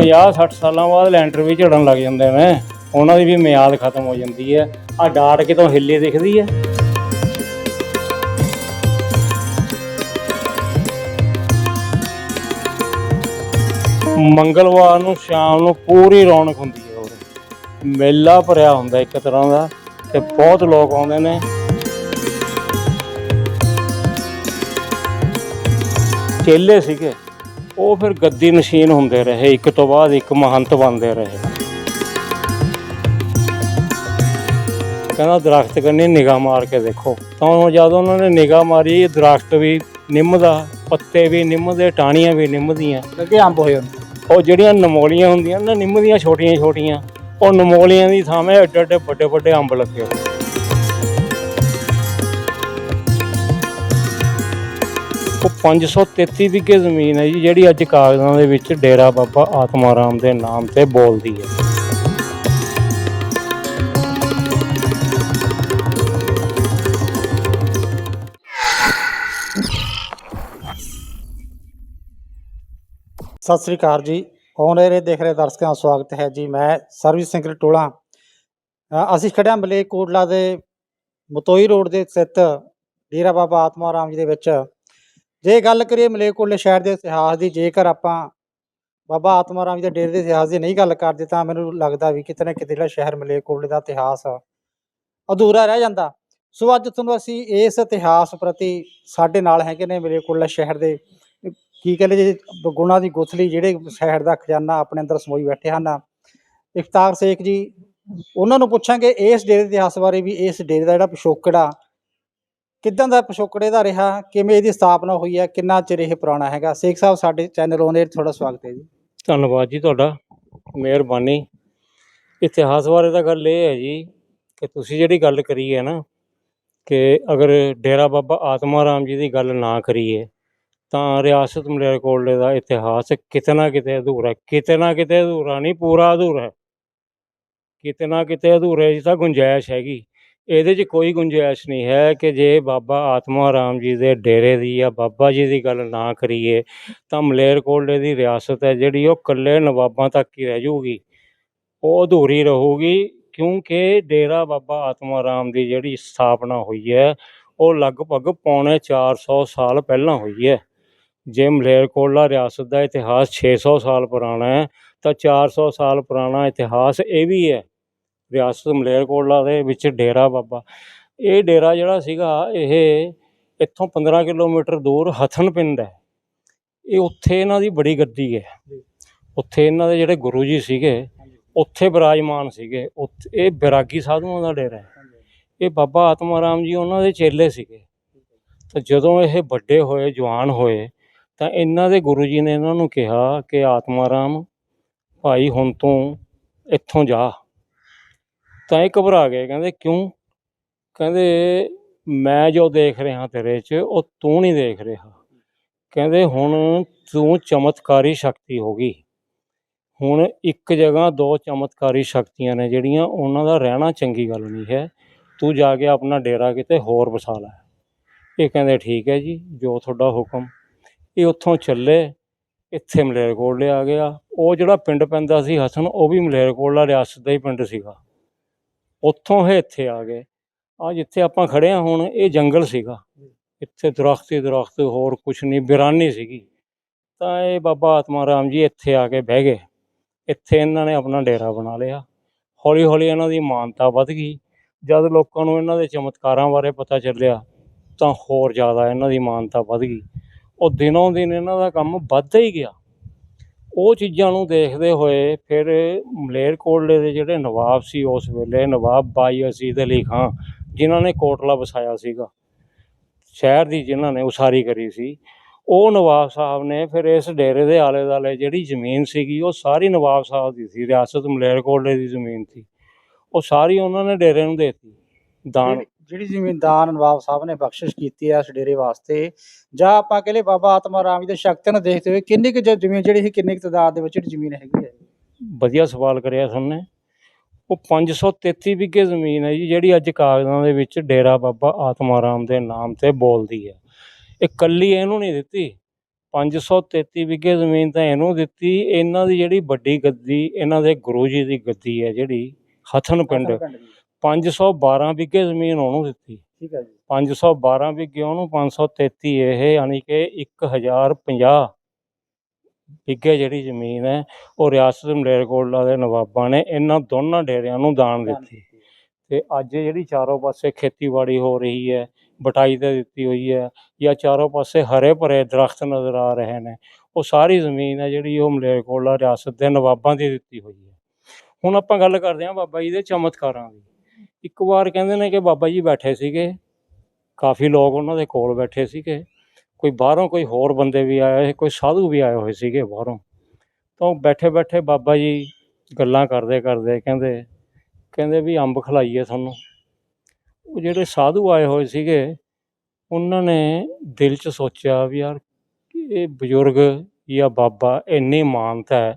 50 60 ਸਾਲਾਂ ਬਾਅਦ ਲੈਂਟਰ ਵੀ ਝੜਨ ਲੱਗ ਜਾਂਦੇ ਨੇ। ਉਹਨਾਂ ਦੀ ਵੀ ਮਿਆਦ ਖਤਮ ਹੋ ਜਾਂਦੀ ਹੈ। ਆ ਡਾਟ ਕਿਤੋਂ ਹਿੱਲੀ ਦਿਖਦੀ ਹੈ? ਮੰਗਲਵਾਰ ਨੂੰ ਸ਼ਾਮ ਨੂੰ ਪੂਰੀ ਰੌਣਕ ਹੁੰਦੀ ਹੈ ਉਰੇ। ਮੇਲਾ ਭਰਿਆ ਹੁੰਦਾ ਇੱਕ ਤਰ੍ਹਾਂ ਦਾ ਤੇ ਬਹੁਤ ਲੋਕ ਆਉਂਦੇ ਨੇ। ਚੇਲੇ ਸੀਗੇ। ਉਹ ਫਿਰ ਗੱਦੀ ਨਸ਼ੀਨ ਹੁੰਦੇ ਰਹੇ ਇੱਕ ਤੋਂ ਬਾਅਦ ਇੱਕ ਮਹੰਤ ਬਣਦੇ ਰਹੇ। ਕਹਿੰਦਾ ਦਰਖਤ ਕੰਨੀ ਨਿਗਾਹ ਮਾਰ ਕੇ ਦੇਖੋ। ਤਾਂ ਜਦ ਉਹਨਾਂ ਨੇ ਨਿਗਾਹ ਮਾਰੀ ਦਰਖਤ ਵੀ ਨਿੰਮ ਦਾ ਪੱਤੇ ਵੀ ਨਿੰਮ ਦੇ ਟਾਹਣੀਆਂ ਵੀ ਨਿੰਮ ਦੀਆਂ ਲੱਗੇ ਅੰਬ ਹੋਏ ਉਹ ਜਿਹੜੀਆਂ ਨਮੋਲੀਆਂ ਹੁੰਦੀਆਂ ਨਾ ਨਿੰਮ ਦੀਆਂ ਛੋਟੀਆਂ ਛੋਟੀਆਂ ਉਹ ਨਮੋਲੀਆਂ ਦੀ ਥਾਵੇਂ ਏਡੇ ਏਡੇ ਵੱਡੇ ਵੱਡੇ ਅੰਬ ਲੱਗੇ ਹੋਏ। ਉਹ 533 ਵਿਗੇ ਜ਼ਮੀਨ ਹੈ ਜੀ, ਜਿਹੜੀ ਅੱਜ ਕਾਗਜ਼ਾਂ ਦੇ ਵਿੱਚ ਡੇਰਾ ਬਾਬਾ ਆਤਮਾ ਰਾਮ ਦੇ ਨਾਮ ਤੇ ਬੋਲਦੀ ਹੈ। ਸਤਿ ਸ੍ਰੀ ਅਕਾਲ ਜੀ। ਔਨ 에ਅਰ ਦੇਖ ਰਹੇ ਦਰਸ਼ਕਾਂ ਦਾ ਸਵਾਗਤ ਹੈ ਜੀ। ਮੈਂ ਸਰਵਿਸ ਸਿੰਘ ਟੋਲਾ ਅਸੀਂ ਖੜਿਆ ਮਲੇਕੋਟਲਾ ਦੇ ਮਤੋਈ ਰੋਡ ਦੇ ਸਥਿਤ ਡੇਰਾ ਬਾਬਾ ਆਤਮਾ ਰਾਮ ਜੀ ਦੇ ਵਿੱਚ। ਜੇ ਗੱਲ ਕਰੀਏ ਮਲੇਕੋਟਲੇ ਸ਼ਹਿਰ ਦੇ ਇਤਿਹਾਸ ਦੀ, ਜੇਕਰ ਆਪਾਂ ਬਾਬਾ ਆਤਮਾ ਰਾਮ ਜੀ ਦੇ ਡੇਰੇ ਦੇ ਇਤਿਹਾਸ ਦੀ ਨਹੀਂ ਗੱਲ ਕਰਦੇ, ਤਾਂ ਮੈਨੂੰ ਲੱਗਦਾ ਵੀ ਕਿਤੇ ਨਾ ਕਿਤੇ ਜਿਹੜਾ ਸ਼ਹਿਰ ਮਲੇਕੋਟਲੇ ਦਾ ਇਤਿਹਾਸ ਅਧੂਰਾ ਰਹਿ ਜਾਂਦਾ। ਸੋ ਅੱਜ ਤੁਹਾਨੂੰ ਅਸੀਂ ਇਸ ਇਤਿਹਾਸ ਪ੍ਰਤੀ ਸਾਡੇ ਨਾਲ ਹੈਗੇ ਨੇ ਮਲੇਕੋਟਲਾ ਸ਼ਹਿਰ ਦੇ, ਕੀ ਕਹਿੰਦੇ ਜੇ, ਗੁਣਾ ਦੀ ਗੁਥਲੀ ਜਿਹੜੇ ਸ਼ਹਿਰ ਦਾ ਖਜ਼ਾਨਾ ਆਪਣੇ ਅੰਦਰ ਸਮੋਈ ਬੈਠੇ ਹਨ। ਇਫਤਾਰ ਸੇਖ ਜੀ, ਉਹਨਾਂ ਨੂੰ ਪੁੱਛਾਂਗੇ ਇਸ ਡੇਰੇ ਦੇ ਇਤਿਹਾਸ ਬਾਰੇ ਵੀ, ਇਸ ਡੇਰੇ ਦਾ ਜਿਹੜਾ ਪਿਛੋਕੜ ਆ ਕਿੱਦਾਂ ਦਾ ਪਿਛੋਕੜ ਦਾ ਰਿਹਾ? ਕਿਵੇਂ ਇਹਦੀ ਸਥਾਪਨਾ ਹੋਈ ਹੈ? ਕਿੰਨਾ ਚਿਰ ਇਹ ਪੁਰਾਣਾ ਹੈਗਾ? ਸੇਖ ਸਾਹਿਬ, ਸਾਡੇ ਚੈਨਲ ਉਹਨੇ ਤੁਹਾਡਾ ਸਵਾਗਤ ਹੈ ਜੀ। ਧੰਨਵਾਦ ਜੀ ਤੁਹਾਡਾ। ਮਿਹਰਬਾਨੀ। ਇਤਿਹਾਸ ਬਾਰੇ ਤਾਂ ਗੱਲ ਇਹ ਹੈ ਜੀ ਕਿ ਤੁਸੀਂ ਜਿਹੜੀ ਗੱਲ ਕਰੀ ਹੈ ਨਾ, ਕਿ ਅਗਰ ਡੇਰਾ ਬਾਬਾ ਆਤਮਾ ਰਾਮ ਜੀ ਦੀ ਗੱਲ ਨਾ ਕਰੀਏ, ਤਾਂ ਰਿਆਸਤ ਮਲੇਰਕੋਟਲੇ ਦਾ ਇਤਿਹਾਸ ਕਿਤੇ ਨਾ ਕਿਤੇ ਅਧੂਰਾ ਹੈ। ਕਿਤੇ ਨਾ ਕਿਤੇ ਅਧੂਰਾ ਨਹੀਂ, ਪੂਰਾ ਅਧੂਰਾ ਹੈ। ਕਿਤੇ ਨਾ ਕਿਤੇ ਅਧੂਰੇ ਜੀ ਤਾਂ ਗੁੰਜਾਇਸ਼ ਹੈਗੀ। ਇਹਦੇ 'ਚ ਕੋਈ ਗੁੰਜਾਇਸ਼ ਨਹੀਂ ਹੈ ਕਿ ਜੇ ਬਾਬਾ ਆਤਮਾ ਰਾਮ ਜੀ ਦੇ ਡੇਰੇ ਦੀ ਜਾਂ ਬਾਬਾ ਜੀ ਦੀ ਗੱਲ ਨਾ ਕਰੀਏ, ਤਾਂ ਮਲੇਰਕੋਟਲੇ ਦੀ ਰਿਆਸਤ ਹੈ ਜਿਹੜੀ ਉਹ ਇਕੱਲੇ ਨਵਾਬਾਂ ਤੱਕ ਹੀ ਰਹਿ ਜਾਊਗੀ। ਉਹ ਅਧੂਰੀ ਰਹੂਗੀ ਕਿਉਂਕਿ ਡੇਰਾ ਬਾਬਾ ਆਤਮਾ ਰਾਮ ਦੀ ਜਿਹੜੀ ਸਥਾਪਨਾ ਹੋਈ ਹੈ, ਉਹ ਲਗਭਗ ਪੌਣੇ 400 ਸਾਲ ਪਹਿਲਾਂ ਹੋਈ ਹੈ। ਜੇ ਮਲੇਰਕੋਟਲਾ ਰਿਆਸਤ ਦਾ ਇਤਿਹਾਸ 600 ਸਾਲ ਪੁਰਾਣਾ ਹੈ, ਤਾਂ 400 ਸਾਲ ਪੁਰਾਣਾ ਇਤਿਹਾਸ ਇਹ ਵੀ ਹੈ ਰਿਆਸਤ ਮਲੇਰਕੋਟਲਾ ਦੇ ਵਿੱਚ ਡੇਰਾ ਬਾਬਾ। ਇਹ ਡੇਰਾ ਜਿਹੜਾ ਸੀਗਾ ਇਹ ਇੱਥੋਂ 15 ਕਿਲੋਮੀਟਰ ਦੂਰ ਹਥਨ ਪਿੰਡ ਹੈ। ਇਹ ਉੱਥੇ ਇਹਨਾਂ ਦੀ ਬੜੀ ਗੱਦੀ ਹੈ। ਉੱਥੇ ਇਹਨਾਂ ਦੇ ਜਿਹੜੇ ਗੁਰੂ ਜੀ ਸੀਗੇ ਉੱਥੇ ਬਿਰਾਜਮਾਨ ਸੀਗੇ। ਉੱਥੇ ਇਹ ਬਿਰਾਗੀ ਸਾਧੂਆਂ ਦਾ ਡੇਰਾ ਹੈ। ਇਹ ਬਾਬਾ ਆਤਮਾ ਰਾਮ ਜੀ ਉਹਨਾਂ ਦੇ ਚੇਲੇ ਸੀਗੇ। ਤਾਂ ਜਦੋਂ ਇਹ ਵੱਡੇ ਹੋਏ ਜਵਾਨ ਹੋਏ ਤਾਂ ਇਹਨਾਂ ਦੇ ਗੁਰੂ ਜੀ ਨੇ ਇਹਨਾਂ ਨੂੰ ਕਿਹਾ ਕਿ ਆਤਮਾ ਰਾਮ ਭਾਈ ਹੁਣ ਤੂੰ ਇੱਥੋਂ ਜਾ। ਤਾਂ ਇਹ ਘਬਰਾ ਗਏ, ਕਹਿੰਦੇ, ਕਿਉਂ? ਕਹਿੰਦੇ, ਮੈਂ ਜੋ ਦੇਖ ਰਿਹਾ ਤੇਰੇ 'ਚ, ਉਹ ਤੂੰ ਨਹੀਂ ਦੇਖ ਰਿਹਾ। ਕਹਿੰਦੇ, ਹੁਣ ਤੂੰ ਚਮਤਕਾਰੀ ਸ਼ਕਤੀ ਹੋ ਗਈ। ਹੁਣ ਇੱਕ ਜਗ੍ਹਾ ਦੋ ਚਮਤਕਾਰੀ ਸ਼ਕਤੀਆਂ ਨੇ ਜਿਹੜੀਆਂ ਉਹਨਾਂ ਦਾ ਰਹਿਣਾ ਚੰਗੀ ਗੱਲ ਨਹੀਂ ਹੈ। ਤੂੰ ਜਾ ਕੇ ਆਪਣਾ ਡੇਰਾ ਕਿਤੇ ਹੋਰ ਵਸਾ ਲੈ। ਇਹ ਕਹਿੰਦੇ, ਠੀਕ ਹੈ ਜੀ, ਜੋ ਤੁਹਾਡਾ ਹੁਕਮ। ਇਹ ਉੱਥੋਂ ਚੱਲੇ, ਇੱਥੇ ਮਲੇਰਕੋਟਲੇ ਆ ਗਿਆ। ਉਹ ਜਿਹੜਾ ਪਿੰਡ ਪੈਂਦਾ ਸੀ ਹਸਨ, ਉਹ ਵੀ ਮਲੇਰਕੋਟਲਾ ਰਿਆਸਤ ਦਾ ਹੀ ਪਿੰਡ ਸੀਗਾ। ਉੱਥੋਂ ਇਹ ਇੱਥੇ ਆ ਗਏ। ਆ ਜਿੱਥੇ ਆਪਾਂ ਖੜੇ ਆ ਹੁਣ, ਇਹ ਜੰਗਲ ਸੀਗਾ। ਇੱਥੇ ਦਰਖਤ ਹੀ ਦਰਖਤ, ਹੋਰ ਕੁਛ ਨਹੀਂ, ਬਿਰਾਨੀ ਸੀਗੀ। ਤਾਂ ਇਹ ਬਾਬਾ ਆਤਮਾ ਰਾਮ ਜੀ ਇੱਥੇ ਆ ਕੇ ਬਹਿ ਗਏ। ਇੱਥੇ ਇਹਨਾਂ ਨੇ ਆਪਣਾ ਡੇਰਾ ਬਣਾ ਲਿਆ। ਹੌਲੀ ਹੌਲੀ ਇਹਨਾਂ ਦੀ ਮਾਨਤਾ ਵੱਧ ਗਈ। ਜਦ ਲੋਕਾਂ ਨੂੰ ਇਹਨਾਂ ਦੇ ਚਮਤਕਾਰਾਂ ਬਾਰੇ ਪਤਾ ਚੱਲਿਆ, ਤਾਂ ਹੋਰ ਜ਼ਿਆਦਾ ਇਹਨਾਂ ਦੀ ਮਾਨਤਾ ਵੱਧ ਗਈ। ਉਹ ਦਿਨੋਂ ਦਿਨ ਇਹਨਾਂ ਦਾ ਕੰਮ ਵੱਧਦਾ ਹੀ ਗਿਆ। ਉਹ ਚੀਜ਼ਾਂ ਨੂੰ ਦੇਖਦੇ ਹੋਏ ਫਿਰ ਮਲੇਰਕੋਟਲੇ ਦੇ ਜਿਹੜੇ ਨਵਾਬ ਸੀ ਉਸ ਵੇਲੇ, ਨਵਾਬ ਬਾਈ ਅਸੀਦ ਅਲੀ ਖਾਂ, ਜਿਨ੍ਹਾਂ ਨੇ ਕੋਟਲਾ ਵਸਾਇਆ ਸੀਗਾ, ਸ਼ਹਿਰ ਦੀ ਜਿਨ੍ਹਾਂ ਨੇ ਉਸਾਰੀ ਕਰੀ ਸੀ, ਉਹ ਨਵਾਬ ਸਾਹਿਬ ਨੇ ਫਿਰ ਇਸ ਡੇਰੇ ਦੇ ਆਲੇ ਦੁਆਲੇ ਜਿਹੜੀ ਜ਼ਮੀਨ ਸੀਗੀ, ਉਹ ਸਾਰੀ ਨਵਾਬ ਸਾਹਿਬ ਦੀ ਸੀ, ਰਿਆਸਤ ਮਲੇਰਕੋਟਲੇ ਦੀ ਜ਼ਮੀਨ ਸੀ, ਉਹ ਸਾਰੀ ਉਹਨਾਂ ਨੇ ਡੇਰੇ ਨੂੰ ਦੇਤੀ, ਦਾਨ ਜਿਹੜੀ- ਜਿਹੜੀ ਜ਼ਿਮੀਂਦਾਰ ਨਵਾਬ ਸਾਹਿਬ ਨੇ ਬਖਸ਼ਿਸ਼ ਕੀਤੀ ਹੈ ਇਸ ਡੇਰੇ ਵਾਸਤੇ ਜਾਂ ਆਪਾਂ ਕਹਿੰਦੇ ਬਾਬਾ ਆਤਮਾ ਰਾਮ ਜੀ ਦੇ ਸ਼ਕਤੀ ਨੂੰ ਦੇਖਦੇ ਹੋਏ ਕਿੰਨੀ ਕੁ ਜ- ਜ਼ਮੀਨ ਜਿਹੜੀ ਸੀ ਕਿੰਨੀ ਕੁ ਤਾਦਾਦ ਦੇ ਵਿੱਚ ਜਿਹੜੀ ਜ਼ਮੀਨ ਹੈਗੀ ਹੈ? ਵਧੀਆ ਸਵਾਲ ਕਰਿਆ ਤੁਹਾਨੂੰ ਉਹ 533 ਵਿਗੇ ਜ਼ਮੀਨ ਹੈ ਜੀ ਜਿਹੜੀ ਅੱਜ ਕਾਗਜ਼ਾਂ ਦੇ ਵਿੱਚ ਡੇਰਾ ਬਾਬਾ ਆਤਮਾ ਰਾਮ ਦੇ ਨਾਮ ਤੇ ਬੋਲਦੀ ਹੈ। ਇਹ ਕੱਲੀ ਇਹਨੂੰ ਨਹੀਂ ਦਿੱਤੀ। 533 ਵਿਗੇ ਜ਼ਮੀਨ ਤਾਂ ਇਹਨੂੰ ਦਿੱਤੀ। ਇਹਨਾਂ ਦੀ ਜਿਹੜੀ ਵੱਡੀ ਗੱਦੀ ਇਹਨਾਂ ਦੇ ਗੁਰੂ ਜੀ ਦੀ ਗੱਦੀ ਹੈ ਜਿਹੜੀ ਹਥਨ ਪਿੰਡ। 512 ਵਿਗੇ ਜ਼ਮੀਨ ਉਹਨੂੰ ਦਿੱਤੀ। ਠੀਕ ਹੈ ਜੀ। 512 ਵਿਗੇ ਉਹਨੂੰ 533 ਇਹ ਯਾਨੀ ਕਿ 1050 ਵਿਗੇ ਜਿਹੜੀ ਜ਼ਮੀਨ ਹੈ ਉਹ ਰਿਆਸਤ ਮਲੇਰਕੋਟਲਾ ਦੇ ਨਵਾਬਾਂ ਨੇ ਇਹਨਾਂ ਦੋਨਾਂ ਡੇਰਿਆਂ ਨੂੰ ਦਾਨ ਦਿੱਤੀ। ਤੇ ਅੱਜ ਜਿਹੜੀ ਚਾਰੋਂ ਪਾਸੇ ਖੇਤੀਬਾੜੀ ਹੋ ਰਹੀ ਹੈ ਬਟਾਈ ਤੇ ਦਿੱਤੀ ਹੋਈ ਹੈ ਜਾਂ ਚਾਰੋਂ ਪਾਸੇ ਹਰੇ ਭਰੇ ਦਰਖਤ ਨਜ਼ਰ ਆ ਰਹੇ ਨੇ ਉਹ ਸਾਰੀ ਜ਼ਮੀਨ ਹੈ ਜਿਹੜੀ ਉਹ ਮਲੇਰਕੋਟਲਾ ਰਿਆਸਤ ਦੇ ਨਵਾਬਾਂ ਦੀ ਦਿੱਤੀ ਹੋਈ ਹੈ। ਹੁਣ ਆਪਾਂ ਗੱਲ ਕਰਦੇ ਹਾਂ ਬਾਬਾ ਜੀ ਦੇ ਚਮਤਕਾਰਾਂ ਦੀ। ਇੱਕ ਵਾਰ ਕਹਿੰਦੇ ਨੇ ਕਿ ਬਾਬਾ ਜੀ ਬੈਠੇ ਸੀਗੇ, ਕਾਫੀ ਲੋਕ ਉਹਨਾਂ ਦੇ ਕੋਲ ਬੈਠੇ ਸੀਗੇ, ਕੋਈ ਬਾਹਰੋਂ ਕੋਈ ਹੋਰ ਬੰਦੇ ਵੀ ਆਏ ਹੋਏ, ਕੋਈ ਸਾਧੂ ਵੀ ਆਏ ਹੋਏ ਸੀਗੇ ਬਾਹਰੋਂ। ਤਾਂ ਬੈਠੇ ਬੈਠੇ ਬਾਬਾ ਜੀ ਗੱਲਾਂ ਕਰਦੇ ਕਰਦੇ ਕਹਿੰਦੇ ਕਹਿੰਦੇ ਵੀ ਅੰਬ ਖਲਾਈਏ ਤੁਹਾਨੂੰ। ਉਹ ਜਿਹੜੇ ਸਾਧੂ ਆਏ ਹੋਏ ਸੀਗੇ, ਉਹਨਾਂ ਨੇ ਦਿਲ 'ਚ ਸੋਚਿਆ ਵੀ ਯਾਰ ਇਹ ਬਜ਼ੁਰਗ ਜਾਂ ਬਾਬਾ ਇੰਨੀ ਮਾਨਤਾ ਹੈ,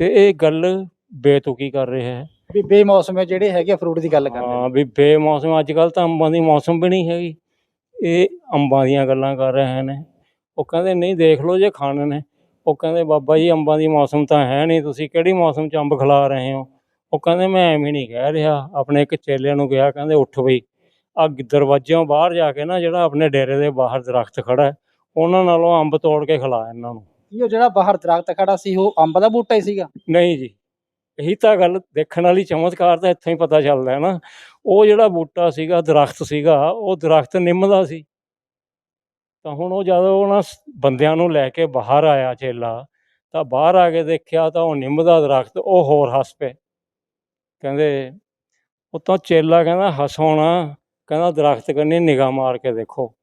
ਤੇ ਇਹ ਗੱਲ ਬੇਤੁਕੀ ਕਰ ਰਿਹਾ ਹੈ। ਵੀ ਬੇਮੌਸਮੇ ਜਿਹੜੇ ਹੈਗੇ ਫਰੂਟ ਦੀ ਗੱਲ ਕਰਦੇ ਹਾਂ। ਵੀ ਬੇਮੌਸਮ ਅੱਜ ਕੱਲ ਤਾਂ ਅੰਬਾਂ ਦੀ ਮੌਸਮ ਵੀ ਨਹੀਂ ਹੈਗੀ। ਇਹ ਅੰਬਾਂ ਦੀਆਂ ਗੱਲਾਂ ਕਰ ਰਹੇ ਨੇ। ਉਹ ਕਹਿੰਦੇ ਨਹੀਂ ਦੇਖ ਲਓ ਜੇ ਖਾਣੇ ਨੇ। ਉਹ ਕਹਿੰਦੇ ਬਾਬਾ ਜੀ ਅੰਬਾਂ ਦੀ ਮੌਸਮ ਤਾਂ ਹੈ ਨਹੀਂ। ਤੁਸੀਂ ਕਿਹੜੀ ਮੌਸਮ 'ਚ ਅੰਬ ਖਿਲਾ ਰਹੇ ਹੋ? ਉਹ ਕਹਿੰਦੇ ਮੈਂ ਐਵੇਂ ਨਹੀਂ ਕਹਿ ਰਿਹਾ। ਆਪਣੇ ਇੱਕ ਚੇਲਿਆਂ ਨੂੰ ਕਿਹਾ ਕਹਿੰਦੇ ਉੱਠ ਬਈ। ਆ ਦਰਵਾਜ਼ਿਓਂ ਬਾਹਰ ਜਾ ਕੇ ਨਾ ਜਿਹੜਾ ਆਪਣੇ ਡੇਰੇ ਦੇ ਬਾਹਰ ਦਰਖਤ ਖੜਾ ਉਹਨਾਂ ਨਾਲੋਂ ਅੰਬ ਤੋੜ ਕੇ ਖਿਲਾ ਇਹਨਾਂ ਨੂੰ। ਕੀ ਉਹ ਜਿਹੜਾ ਬਾਹਰ ਦਰਖਤ ਖੜਾ ਸੀ ਉਹ ਅੰਬ ਦਾ ਬੂਟਾ ਹੀ ਸੀਗਾ? ਨਹੀਂ ਜੀ। ਇਹੀ ਤਾਂ ਗੱਲ ਦੇਖਣ ਵਾਲੀ ਚਮਤਕਾਰ ਤਾਂ ਇੱਥੋਂ ਹੀ ਪਤਾ ਚੱਲਦਾ ਹੈ ਨਾ। ਉਹ ਜਿਹੜਾ ਬੂਟਾ ਸੀਗਾ, ਦਰਖਤ ਸੀਗਾ, ਉਹ ਦਰਖਤ ਨਿੰਮ ਦਾ ਸੀ। ਤਾਂ ਹੁਣ ਉਹ ਜਦੋਂ ਉਹਨਾਂ ਬੰਦਿਆਂ ਨੂੰ ਲੈ ਕੇ ਬਾਹਰ ਆਇਆ ਚੇਲਾ, ਤਾਂ ਬਾਹਰ ਆ ਕੇ ਦੇਖਿਆ ਤਾਂ ਉਹ ਨਿੰਮ ਦਾ ਦਰਖਤ, ਉਹ ਹੋਰ ਹੱਸ ਪਏ। ਕਹਿੰਦੇ ਉਹ ਤਾਂ ਚੇਲਾ ਕਹਿੰਦਾ ਹਸਾਉਣਾ ਕਹਿੰਦਾ ਦਰਖਤ ਕੰਨੀ ਨਿਗਾਹ ਮਾਰ ਕੇ ਦੇਖੋ।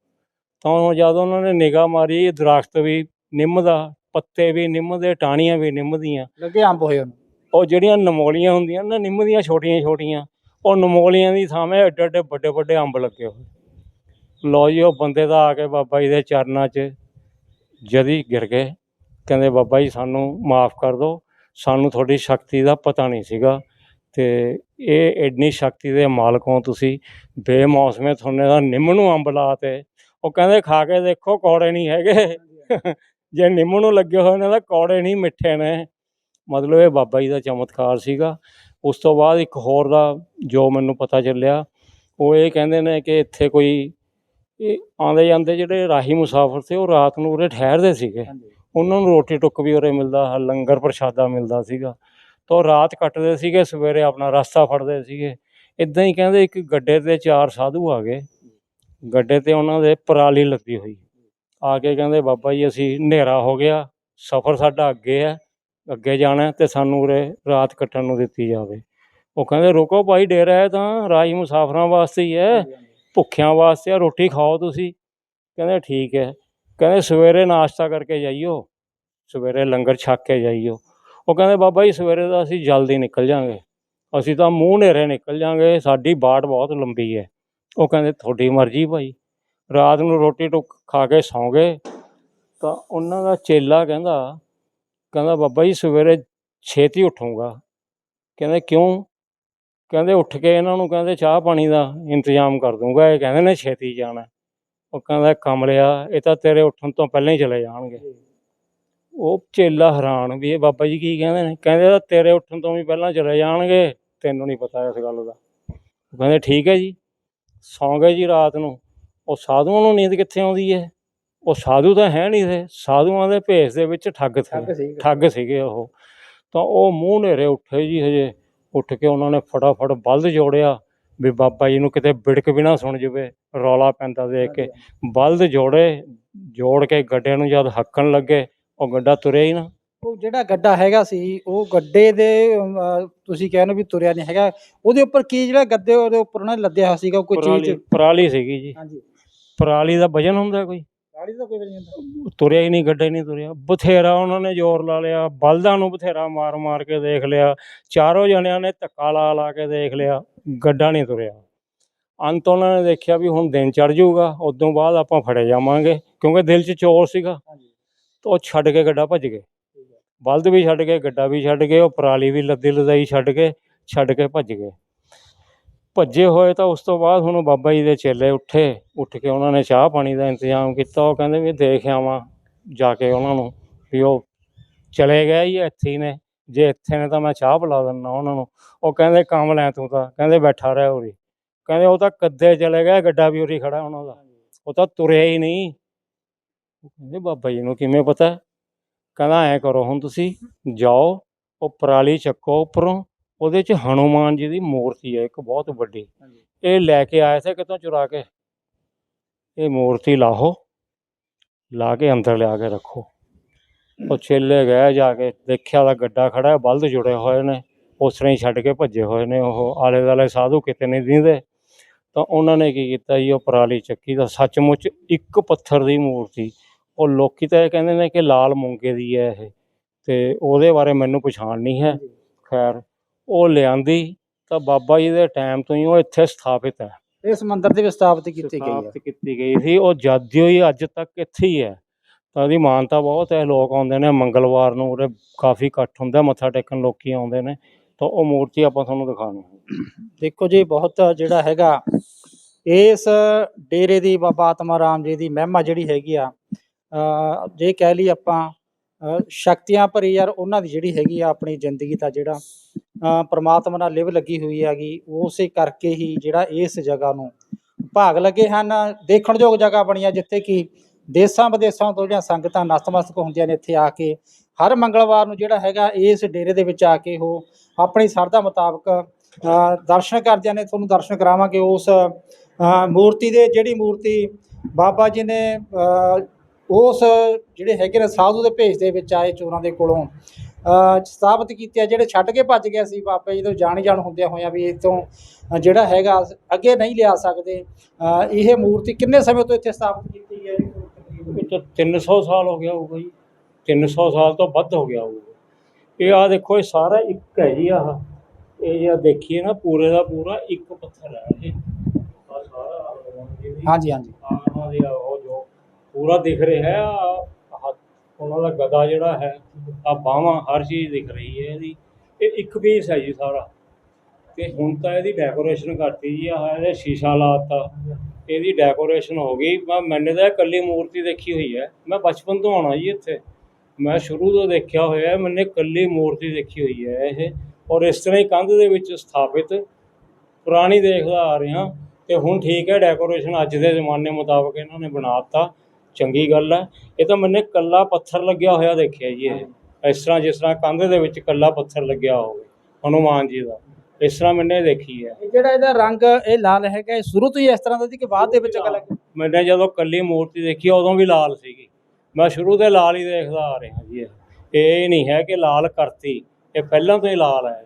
ਤਾਂ ਉਹ ਜਦੋਂ ਉਹਨਾਂ ਨੇ ਨਿਗਾਹ ਮਾਰੀ ਇਹ ਦਰਖਤ ਵੀ ਨਿੰਮ ਦਾ, ਪੱਤੇ ਵੀ ਨਿੰਮ ਦੇ, ਟਾਹਣੀਆਂ ਵੀ ਨਿੰਮ ਦੀਆਂ। ਲੱਗੇ ਅੰਬ ਹੋਏ ਉਹਨੂੰ। ਉਹ ਜਿਹੜੀਆਂ ਨਮੋਲੀਆਂ ਹੁੰਦੀਆਂ ਨਾ, ਨਿੰਮ ਦੀਆਂ ਛੋਟੀਆਂ ਛੋਟੀਆਂ, ਉਹ ਨਮੋਲੀਆਂ ਦੀ ਥਾਵੇਂ ਐਡੇ ਐਡੇ ਵੱਡੇ ਵੱਡੇ ਅੰਬ ਲੱਗੇ ਹੋਏ। ਲਓ ਜੀ, ਉਹ ਬੰਦੇ ਦਾ ਆ ਕੇ ਬਾਬਾ ਜੀ ਦੇ ਚਰਨਾਂ 'ਚ ਜਦੀ ਗਿਰ ਗਏ। ਕਹਿੰਦੇ, ਬਾਬਾ ਜੀ, ਸਾਨੂੰ ਮਾਫ ਕਰ ਦਿਓ ਸਾਨੂੰ ਤੁਹਾਡੀ ਸ਼ਕਤੀ ਦਾ ਪਤਾ ਨਹੀਂ ਸੀਗਾ ਤੇ ਇਹ ਐਡੀ ਸ਼ਕਤੀ ਦੇ ਮਾਲਕ ਹੋ ਤੁਸੀਂ। ਬੇਮੌਸਮੇ ਤੁਹਾਨੂੰ ਦਾ ਨਿੰਮ ਨੂੰ ਅੰਬ ਲਾਤੇ ਉਹ ਕਹਿੰਦੇ, ਖਾ ਕੇ ਦੇਖੋ, ਕੌੜੇ ਨਹੀਂ ਹੈਗੇ। ਜੇ ਨਿੰਮ ਨੂੰ ਲੱਗੇ ਹੋਏ ਨੇ ਤਾਂ ਕੌੜੇ ਨਹੀਂ ਮਿੱਠੇ ਨੇ। ਮਤਲਬ ਇਹ ਬਾਬਾ ਜੀ ਦਾ ਚਮਤਕਾਰ ਸੀਗਾ। ਉਸ ਤੋਂ ਬਾਅਦ ਇੱਕ ਹੋਰ ਦਾ ਜੋ ਮੈਨੂੰ ਪਤਾ ਚੱਲਿਆ ਉਹ ਇਹ ਕਹਿੰਦੇ ਨੇ ਕਿ ਇੱਥੇ ਕੋਈ ਆਉਂਦੇ ਜਾਂਦੇ ਜਿਹੜੇ ਰਾਹੀ ਮੁਸਾਫਰ ਸੀ ਉਹ ਰਾਤ ਨੂੰ ਉਰੇ ਠਹਿਰਦੇ ਸੀਗੇ। ਉਹਨਾਂ ਨੂੰ ਰੋਟੀ ਟੁੱਕ ਵੀ ਉਰੇ ਮਿਲਦਾ ਲੰਗਰ ਪ੍ਰਸ਼ਾਦਾ ਮਿਲਦਾ ਸੀਗਾ। ਤਾਂ ਰਾਤ ਕੱਟਦੇ ਸੀਗੇ ਸਵੇਰੇ ਆਪਣਾ ਰਸਤਾ ਫੜਦੇ ਸੀਗੇ। ਇਦਾਂ ਹੀ ਕਹਿੰਦੇ ਇੱਕ ਗੱਡੇ ਤੇ ਚਾਰ ਸਾਧੂ ਆ ਗਏ। ਗੱਡੇ ਤੇ ਉਹਨਾਂ ਦੇ ਪਰਾਲੀ ਲੱਦੀ ਹੋਈ। ਆ ਕੇ ਕਹਿੰਦੇ ਬਾਬਾ ਜੀ ਅਸੀਂ ਹਨੇਰਾ ਹੋ ਗਿਆ ਸਫ਼ਰ ਸਾਡਾ ਅੱਗੇ ਹੈ। ਅੱਗੇ ਜਾਣਾ ਤੇ ਸਾਨੂੰ ਉਰੇ ਰਾਤ ਕੱਟਣ ਨੂੰ ਦਿੱਤੀ ਜਾਵੇ। ਉਹ ਕਹਿੰਦੇ ਰੁਕੋ ਭਾਈ ਡੇਰਾ ਹੈ ਤਾਂ ਰਾਹੀ ਮੁਸਾਫਰਾਂ ਵਾਸਤੇ ਹੀ ਹੈ ਭੁੱਖਿਆਂ ਵਾਸਤੇ ਆ ਰੋਟੀ ਖਾਓ ਤੁਸੀਂ। ਕਹਿੰਦੇ ਠੀਕ ਹੈ। ਕਹਿੰਦੇ ਸਵੇਰੇ ਨਾਸ਼ਤਾ ਕਰਕੇ ਜਾਈਓ ਸਵੇਰੇ ਲੰਗਰ ਛਕ ਕੇ ਜਾਈਓ। ਉਹ ਕਹਿੰਦੇ ਬਾਬਾ ਜੀ ਸਵੇਰੇ ਤਾਂ ਅਸੀਂ ਜਲਦੀ ਨਿਕਲ ਜਾਾਂਗੇ। ਅਸੀਂ ਤਾਂ ਮੂੰਹ ਹਨੇਰੇ ਨਿਕਲ ਜਾਾਂਗੇ ਸਾਡੀ ਬਾਟ ਬਹੁਤ ਲੰਬੀ ਹੈ। ਉਹ ਕਹਿੰਦੇ ਤੁਹਾਡੀ ਮਰਜ਼ੀ ਭਾਈ। ਰਾਤ ਨੂੰ ਰੋਟੀ ਟੁੱਕ ਖਾ ਕੇ ਸੌਂ ਗਏ। ਤਾਂ ਉਹਨਾਂ ਦਾ ਚੇਲਾ ਕਹਿੰਦਾ ਕਹਿੰਦਾ ਬਾਬਾ ਜੀ ਸਵੇਰੇ ਛੇਤੀ ਉੱਠੂਗਾ। ਕਹਿੰਦੇ ਕਿਉਂ? ਕਹਿੰਦੇ ਉੱਠ ਕੇ ਇਹਨਾਂ ਨੂੰ ਕਹਿੰਦੇ ਚਾਹ ਪਾਣੀ ਦਾ ਇੰਤਜ਼ਾਮ ਕਰ ਦੂੰਗਾ। ਇਹ ਕਹਿੰਦੇ ਨੇ ਛੇਤੀ ਜਾਣਾ। ਉਹ ਕਹਿੰਦਾ ਕਮਲਿਆ ਇਹ ਤਾਂ ਤੇਰੇ ਉੱਠਣ ਤੋਂ ਪਹਿਲਾਂ ਹੀ ਚਲੇ ਜਾਣਗੇ। ਉਹ ਚੇਲਾ ਹੈਰਾਨ ਵੀ ਇਹ ਬਾਬਾ ਜੀ ਕੀ ਕਹਿੰਦੇ ਨੇ? ਕਹਿੰਦੇ ਤਾਂ ਤੇਰੇ ਉੱਠਣ ਤੋਂ ਵੀ ਪਹਿਲਾਂ ਚਲੇ ਜਾਣਗੇ। ਤੈਨੂੰ ਨਹੀਂ ਪਤਾ ਇਸ ਗੱਲ ਦਾ। ਉਹ ਕਹਿੰਦੇ ਠੀਕ ਹੈ ਜੀ ਸੌਂ ਗਏ ਜੀ ਰਾਤ ਨੂੰ। ਉਹ ਸਾਧੂਆਂ ਨੂੰ ਨੀਂਦ ਕਿੱਥੇ ਆਉਂਦੀ ਹੈ? ਉਹ ਸਾਧੂ ਤਾਂ ਹੈ ਨਹੀਂ ਸੀ। ਸਾਧੂਆਂ ਦੇ ਭੇਸ ਦੇ ਵਿੱਚ ਠੱਗ ਸੀ। ਠੱਗ ਸੀਗੇ। ਉਹ। ਤਾਂ ਉਹ ਮੂੰਹ ਹਨੇਰੇ ਉੱਠੇ ਜੀ ਹਜੇ। ਉੱਠ ਕੇ ਉਹਨਾਂ ਨੇ ਫਟਾਫਟ ਬਲਦ ਜੋੜਿਆ ਵੀ ਬਾਬਾ ਜੀ ਨੂੰ ਕਿਤੇ ਬਿੜਕ ਵੀ ਨਾ ਸੁਣ ਜਵੇ ਰੌਲਾ ਪੈਂਦਾ ਦੇਖ ਕੇ। ਬਲਦ ਜੋੜੇ ਜੋੜ ਕੇ ਗੱਡੇ ਨੂੰ ਜਦ ਹੱਕਣ ਲੱਗੇ ਉਹ ਗੱਡਾ ਤੁਰਿਆ ਹੀ ਨਾ। ਉਹ ਜਿਹੜਾ ਗੱਡਾ ਹੈਗਾ ਸੀ ਉਹ ਗੱਡੇ ਦੇ ਤੁਸੀਂ ਕਹਿੰਦੇ ਵੀ ਤੁਰਿਆ ਨਹੀਂ ਹੈਗਾ। ਉਹਦੇ ਉੱਪਰ ਕੀ ਜਿਹੜਾ ਗੱਦੇ ਉਹਦੇ ਉੱਪਰ ਉਹਨਾਂ ਲੱਦਿਆ ਹੋਇਆ ਸੀਗਾ ਕੋਈ ਚੀਜ਼? ਪਰਾਲੀ ਸੀਗੀ ਜੀ। ਹਾਂਜੀ। ਪਰਾਲੀ ਦਾ ਵਜਨ ਹੁੰਦਾ ਕੋਈ? ਗਾੜੀ ਦਾ ਕੋਈ ਨਹੀਂ ਹੁੰਦਾ। ਤੁਰਿਆ ਹੀ ਨਹੀਂ ਗੱਡਾ ਨਹੀਂ ਤੁਰਿਆ। ਬਥੇਰਾ ਉਹਨਾਂ ਨੇ ਜ਼ੋਰ ਲਾ ਲਿਆ ਬਲਦਾਂ ਨੂੰ ਬਥੇਰਾ ਮਾਰ ਮਾਰ ਕੇ ਦੇਖ ਲਿਆ। ਚਾਰੋਂ ਜਣਿਆਂ ਨੇ ਧੱਕਾ ਲਾ ਲਾ ਕੇ ਦੇਖ ਲਿਆ ਗੱਡਾ ਨਹੀਂ ਤੁਰਿਆ। ਅੰਤ ਉਹਨਾਂ ਨੇ ਦੇਖਿਆ ਵੀ ਹੁਣ ਦਿਨ ਚੜ ਜਾਊਗਾ ਉਦੋਂ ਬਾਅਦ ਆਪਾਂ ਫੜੇ ਜਾਵਾਂਗੇ ਕਿਉਂਕਿ ਦਿਲ 'ਚ ਚੋਰ ਸੀਗਾ। ਤਾਂ ਉਹ ਛੱਡ ਕੇ ਗੱਡਾ ਭੱਜ ਗਏ। ਬਲਦ ਵੀ ਛੱਡ ਗਏ ਗੱਡਾ ਵੀ ਛੱਡ ਗਏ ਉਹ ਪਰਾਲੀ ਵੀ ਲੱਦੀ ਲਦਾਈ ਛੱਡ ਕੇ ਛੱਡ ਕੇ ਭੱਜ ਗਏ। ਭੱਜੇ ਹੋਏ ਤਾਂ ਉਸ ਤੋਂ ਬਾਅਦ ਹੁਣ ਬਾਬਾ ਜੀ ਦੇ ਚੇਲੇ ਉੱਠੇ, ਉੱਠ ਕੇ ਉਹਨਾਂ ਨੇ ਚਾਹ ਪਾਣੀ ਦਾ ਇੰਤਜ਼ਾਮ ਕੀਤਾ। ਉਹ ਕਹਿੰਦੇ ਵੀ ਦੇਖ ਆਵਾਂ ਜਾ ਕੇ ਉਹਨਾਂ ਨੂੰ ਵੀ ਉਹ ਚਲੇ ਗਏ ਜੀ ਇੱਥੇ ਹੀ ਨੇ। ਜੇ ਇੱਥੇ ਨੇ ਤਾਂ ਮੈਂ ਚਾਹ ਪਿਲਾ ਦਿੰਦਾ ਉਹਨਾਂ ਨੂੰ। ਉਹ ਕਹਿੰਦੇ ਕੰਮ ਲੈ ਤੂੰ ਤਾਂ। ਕਹਿੰਦੇ ਬੈਠਾ ਰਹਿ ਉਰੀ। ਕਹਿੰਦੇ ਉਹ ਤਾਂ ਕੱਦੇ ਚਲੇ ਗਏ ਗੱਡਾ ਵੀ ਉਰੀ ਖੜਾ ਉਹਨਾਂ ਦਾ। ਉਹ ਤਾਂ ਤੁਰਿਆ ਹੀ ਨਹੀਂ। ਕਹਿੰਦੇ ਬਾਬਾ ਜੀ ਨੂੰ ਕਿਵੇਂ ਪਤਾ? ਕਹਿੰਦਾ ਐ ਕਰੋ ਹੁਣ ਤੁਸੀਂ ਜਾਓ ਉਹ ਪਰਾਲੀ ਚੱਕੋ ਉੱਪਰੋਂ। ਉਹਦੇ ਚ ਹਨੂਮਾਨ ਜੀ ਦੀ ਮੂਰਤੀ ਹੈ ਇੱਕ ਬਹੁਤ ਵੱਡੀ। ਇਹ ਲੈ ਕੇ ਆਏ ਸੀ ਕਿਤੋਂ ਚੁਰਾ ਕੇ? ਇਹ ਮੂਰਤੀ ਲਾਹੋ ਲਾ ਕੇ ਅੰਦਰ ਲਿਆ ਕੇ ਰੱਖੋ। ਉਹ ਛੇਲੇ ਗਏ ਜਾ ਕੇ ਦੇਖਿਆ ਤਾਂ ਗੱਡਾ ਖੜਾ ਹੈ ਬਲਦ ਜੁੜੇ ਹੋਏ ਨੇ ਉਸ ਤਰ੍ਹਾਂ ਹੀ ਛੱਡ ਕੇ ਭੱਜੇ ਹੋਏ ਨੇ ਉਹ। ਆਲੇ ਦੁਆਲੇ ਸਾਧੂ ਕਿਤੇ ਨਹੀਂ ਦਿੰਦੇ। ਤਾਂ ਉਹਨਾਂ ਨੇ ਕੀ ਕੀਤਾ ਜੀ ਉਹ ਪਰਾਲੀ ਚੱਕੀ ਦਾ ਸੱਚਮੁੱਚ ਇੱਕ ਪੱਥਰ ਦੀ ਮੂਰਤੀ। ਉਹ ਲੋਕੀ ਤਾਂ ਇਹ ਕਹਿੰਦੇ ਨੇ ਕਿ ਲਾਲ ਮੂੰਗੇ ਦੀ ਹੈ ਇਹ। ਤੇ ਉਹਦੇ ਬਾਰੇ ਮੈਨੂੰ ਪਛਾਣ ਨਹੀਂ ਹੈ। ਖੈਰ ਉਹ ਲਿਆਂਦੀ ਤਾਂ ਬਾਬਾ ਜੀ ਦੇ ਟਾਈਮ ਤੋਂ ਹੀ ਉਹ ਇੱਥੇ ਸਥਾਪਿਤ ਹੈ। ਇਸ ਮੰਦਿਰ ਦੇ ਵਿੱਚ ਸਥਾਪਿਤ ਕੀਤੀ ਗਈ ਹੈ। ਸਥਾਪਿਤ ਕੀਤੀ ਗਈ ਸੀ। ਉਹ ਜਾਦਿਓ ਹੀ ਅੱਜ ਤੱਕ ਇੱਥੇ ਹੀ ਹੈ। ਤਾਂ ਉਹਦੀ ਮਾਨਤਾ ਬਹੁਤ ਹੈ ਲੋਕ ਆਉਂਦੇ ਨੇ ਮੰਗਲਵਾਰ ਨੂੰ ਉਰੇ ਕਾਫੀ ਇਕੱਠ ਹੁੰਦਾ ਮੱਥਾ ਟੇਕਣ ਲੋਕੀ ਆਉਂਦੇ ਨੇ। ਤਾਂ ਉਹ ਮੂਰਤੀ ਆਪਾਂ ਤੁਹਾਨੂੰ ਦਿਖਾਉਣੀ ਹੈ। ਦੇਖੋ ਜੀ ਬਹੁਤ ਜਿਹੜਾ ਹੈਗਾ ਇਸ ਡੇਰੇ ਦੀ ਬਾਬਾ ਆਤਮਾ ਰਾਮ ਜੀ ਦੀ ਮਹਿਮਾ ਜਿਹੜੀ ਹੈਗੀ ਆ ਜੇ ਕਹਿ ਲਈ ਆਪਾਂ ਸ਼ਕਤੀਆਂ ਭਰੀ ਯਾਰ ਉਹਨਾਂ ਦੀ ਜਿਹੜੀ ਹੈਗੀ ਆ ਆਪਣੀ ਜ਼ਿੰਦਗੀ ਦਾ ਜਿਹੜਾ ਅ, ਪ੍ਰਮਾਤਮਾ ਨਾਲ ਲਿਵ ਲੱਗੀ ਹੋਈ ਹੈਗੀ ਉਸੇ ਕਰਕੇ ਹੀ ਜਿਹੜਾ ਇਸ ਜਗ੍ਹਾ ਨੂੰ ਭਾਗ ਲੱਗੇ ਹਨ। ਦੇਖਣਯੋਗ ਜਗ੍ਹਾ ਬਣੀਆਂ ਜਿੱਥੇ ਕਿ ਦੇਸਾਂ ਵਿਦੇਸਾਂ ਤੋਂ ਜਿਹੜੀਆਂ ਸੰਗਤਾਂ ਨਤਮਸਤਕ ਹੁੰਦੀਆਂ ਨੇ ਇੱਥੇ ਆ ਕੇ ਹਰ ਮੰਗਲਵਾਰ ਨੂੰ ਜਿਹੜਾ ਹੈਗਾ ਇਸ ਡੇਰੇ ਦੇ ਵਿੱਚ ਆ ਕੇ ਉਹ ਆਪਣੀ ਸਰਦਾ ਮੁਤਾਬਕ ਦਰਸ਼ਨ ਕਰਦਿਆਂ ਨੇ ਤੁਹਾਨੂੰ ਦਰਸ਼ਨ ਕਰਾਵਾਂਗੇ ਉਸ ਮੂਰਤੀ ਦੇ ਜਿਹੜੀ ਮੂਰਤੀ ਬਾਬਾ ਜੀ ਨੇ ਉਸ ਜਿਹੜੇ ਹੈਗੇ ਨੇ ਸਾਧੂ ਦੇ ਭੇਸ ਦੇ ਵਿੱਚ ਆਏ ਚੋਰਾਂ ਦੇ ਕੋਲੋਂ ਸਥਾਪਿਤ ਕੀਤੀ ਆ ਜਿਹੜੇ ਛੱਡ ਕੇ ਭੱਜ ਗਏ ਸੀ ਬਾਬਾ ਜੀ ਤੋਂ ਜਾਣ ਜਾਣ ਹੁੰਦਿਆਂ ਹੋਇਆਂ ਵੀ ਇਹ ਤੋਂ ਅ, ਜਿਹੜਾ ਹੈਗਾ ਅੱਗੇ ਨਹੀਂ ਲਿਆ ਸਕਦੇ ਇਹ ਮੂਰਤੀ ਕਿੰਨੇ ਸਮੇਂ ਤੋਂ ਇੱਥੇ ਸਥਾਪਿਤ ਕੀਤੀ ਹੈ ਜੀ? ਇਹ ਤਾਂ 300 ਸਾਲ ਹੋ ਗਿਆ ਹੋਊਗਾ ਜੀ। 300 ਸਾਲ ਤੋਂ ਵੱਧ ਹੋ ਗਿਆ ਹੋਊਗਾ। ਇਹ ਆ ਦੇਖੋ ਇਹ ਸਾਰਾ ਇੱਕ ਹੈ ਜੀ ਆਹ। ਇਹ ਜੇ ਦੇਖੀਏ ਨਾ ਪੂਰੇ ਦਾ ਪੂਰਾ ਇੱਕ ਪੱਥਰ ਹੈ ਇਹ। ਸਾਰਾ ਹਾਂਜੀ ਹਾਂਜੀ। ਆਹ ਦੀ ਉਹ ਪੂਰਾ ਦਿਖ ਰਿਹਾ ਹੈ। ਆਹ ਹੱਥ, ਉਹਨਾਂ ਦਾ ਗਦਾ ਜਿਹੜਾ ਹੈ ਆ ਬਾਹਾਂ, ਹਰ ਚੀਜ਼ ਦਿਖ ਰਹੀ ਹੈ ਇਹਦੀ। ਇਹ ਇੱਕ ਪੀਸ ਹੈ ਜੀ ਸਾਰਾ। ਤੇ ਹੁਣ ਤਾਂ ਇਹਦੀ ਡੈਕੋਰੇਸ਼ਨ ਕਰਤੀ ਜੀ। ਆਹ ਇਹਦੇ ਸ਼ੀਸ਼ਾ ਲਾਤਾ। ਇਹਦੀ ਡੈਕੋਰੇਸ਼ਨ ਹੋ ਗਈ। ਮੈਂ, ਮੈਨੇ ਤਾਂ ਇਕੱਲੀ ਮੂਰਤੀ ਦੇਖੀ ਹੋਈ ਹੈ। ਮੈਂ ਬਚਪਨ ਤੋਂ ਆਉਣਾ ਜੀ ਇੱਥੇ। ਮੈਂ ਸ਼ੁਰੂ ਤੋਂ ਦੇਖਿਆ ਹੋਇਆ ਹੈ। ਮੈਨੇ ਇਕੱਲੀ ਮੂਰਤੀ ਦੇਖੀ ਹੋਈ ਹੈ ਇਹ। ਔਰ ਇਸ ਤਰ੍ਹਾਂ ਹੀ ਕੰਧ ਦੇ ਵਿੱਚ ਸਥਾਪਿਤ। ਪੁਰਾਣੀ ਦੇਖਦਾ ਆ ਰਿਹਾ। ਤੇ ਹੁਣ ਠੀਕ ਹੈ ਡੈਕੋਰੇਸ਼ਨ ਅੱਜ ਦੇ ਜ਼ਮਾਨੇ ਮੁਤਾਬਕ ਇਹਨਾਂ ਨੇ ਬਣਾਤਾ ਚੰਗੀ ਗੱਲ ਹੈ। ਇਹ ਤਾਂ ਮੈਨੇ ਕੱਲਾ ਪੱਥਰ ਲੱਗਿਆ ਹੋਇਆ ਦੇਖਿਆ ਜੀ ਇਹ। ਇਸ ਤਰ੍ਹਾਂ ਜਿਸ ਤਰ੍ਹਾਂ ਕੰਧ ਦੇ ਵਿੱਚ ਕੱਲਾ ਪੱਥਰ ਲੱਗਿਆ ਹੋਵੇ ਹਨੂਮਾਨ ਜੀ ਦਾ। ਇਸ ਤਰ੍ਹਾਂ ਮੈਨੇ ਦੇਖੀ ਹੈ। ਜਿਹੜਾ ਇਹਦਾ ਰੰਗ ਇਹ ਲਾਲ ਹੈਗਾ ਇਹ ਸ਼ੁਰੂ ਤੋਂ ਹੀ ਇਸ ਤਰ੍ਹਾਂ ਦਾ ਸੀ ਕਿ ਬਾਅਦ ਦੇ ਵਿੱਚ ਅਗਲਾ ਮੈਨੇ ਜਦੋਂ ਕੱਲੀ ਮੂਰਤੀ ਦੇਖੀ ਉਦੋਂ ਵੀ ਲਾਲ ਸੀਗੀ। ਮੈਂ ਸ਼ੁਰੂ ਤੋਂ ਲਾਲ ਹੀ ਦੇਖਦਾ ਆ ਰਿਹਾ ਜੀ ਇਹ। ਇਹ ਨਹੀਂ ਹੈ ਕਿ ਲਾਲ ਕਰਤੀ ਇਹ ਪਹਿਲਾਂ ਤੋਂ ਹੀ ਲਾਲ ਹੈ।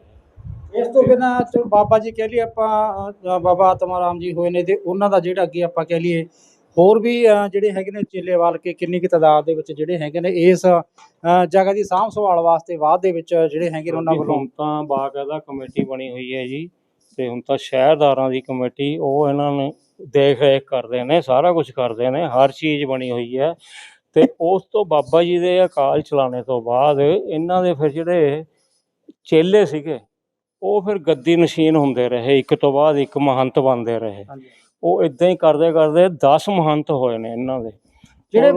ਇਸ ਤੋਂ ਬਿਨਾਂ ਚਲੋ ਬਾਬਾ ਜੀ ਕਹਿ ਲਈ ਆਪਾਂ ਬਾਬਾ ਆਤਮਾ ਰਾਮ ਜੀ ਹੋਏ ਨੇ ਤੇ ਉਹਨਾਂ ਦਾ ਜਿਹੜਾ ਅੱਗੇ ਆਪਾਂ ਕਹਿ ਲਈਏ ਹੋਰ ਵੀ ਜਿਹੜੇ ਹੈਗੇ ਨੇ ਚੇਲੇ ਵਾਲ ਕੇ ਕਿੰਨੀ ਕੁ ਤਾਦਾਦ ਦੇ ਵਿੱਚ ਜਿਹੜੇ ਹੈਗੇ ਨੇ ਇਸ ਜਗ੍ਹਾ ਦੀ ਸਾਂਭ ਸੰਭਾਲ ਵਾਸਤੇ ਬਾਅਦ ਦੇ ਵਿੱਚ ਜਿਹੜੇ ਹੈਗੇ ਨੇ ਉਹਨਾਂ ਵੱਲੋਂ ਹੁਣ ਤਾਂ ਬਾਕਾਇਦਾ ਕਮੇਟੀ ਬਣੀ ਹੋਈ ਹੈ ਜੀ ਤੇ ਹੁਣ ਤਾਂ ਸ਼ਹਿਰਦਾਰਾਂ ਦੀ ਕਮੇਟੀ ਉਹ ਇਹਨਾਂ ਨੂੰ ਦੇਖ ਰੇਖ ਕਰਦੇ ਨੇ ਸਾਰਾ ਕੁਝ ਕਰਦੇ ਨੇ ਹਰ ਚੀਜ਼ ਬਣੀ ਹੋਈ ਹੈ। ਤੇ ਉਸ ਤੋਂ ਬਾਬਾ ਜੀ ਦੇ ਅਕਾਲ ਚਲਾਣੇ ਤੋਂ ਬਾਅਦ ਇਹਨਾਂ ਦੇ ਫਿਰ ਜਿਹੜੇ ਚੇਲੇ ਸੀਗੇ ਉਹ ਫਿਰ ਗੱਦੀ ਨਸ਼ੀਨ ਹੁੰਦੇ ਰਹੇ ਇੱਕ ਤੋਂ ਬਾਅਦ ਇੱਕ ਮਹੰਤ ਬਣਦੇ ਰਹੇ। ਉਹ ਇਦਾਂ ਹੀ ਕਰਦੇ ਕਰਦੇ 10 ਮਹੰਤ ਹੋਏ ਨੇ ਇਹਨਾਂ ਦੇ। ਜਿਹੜੇ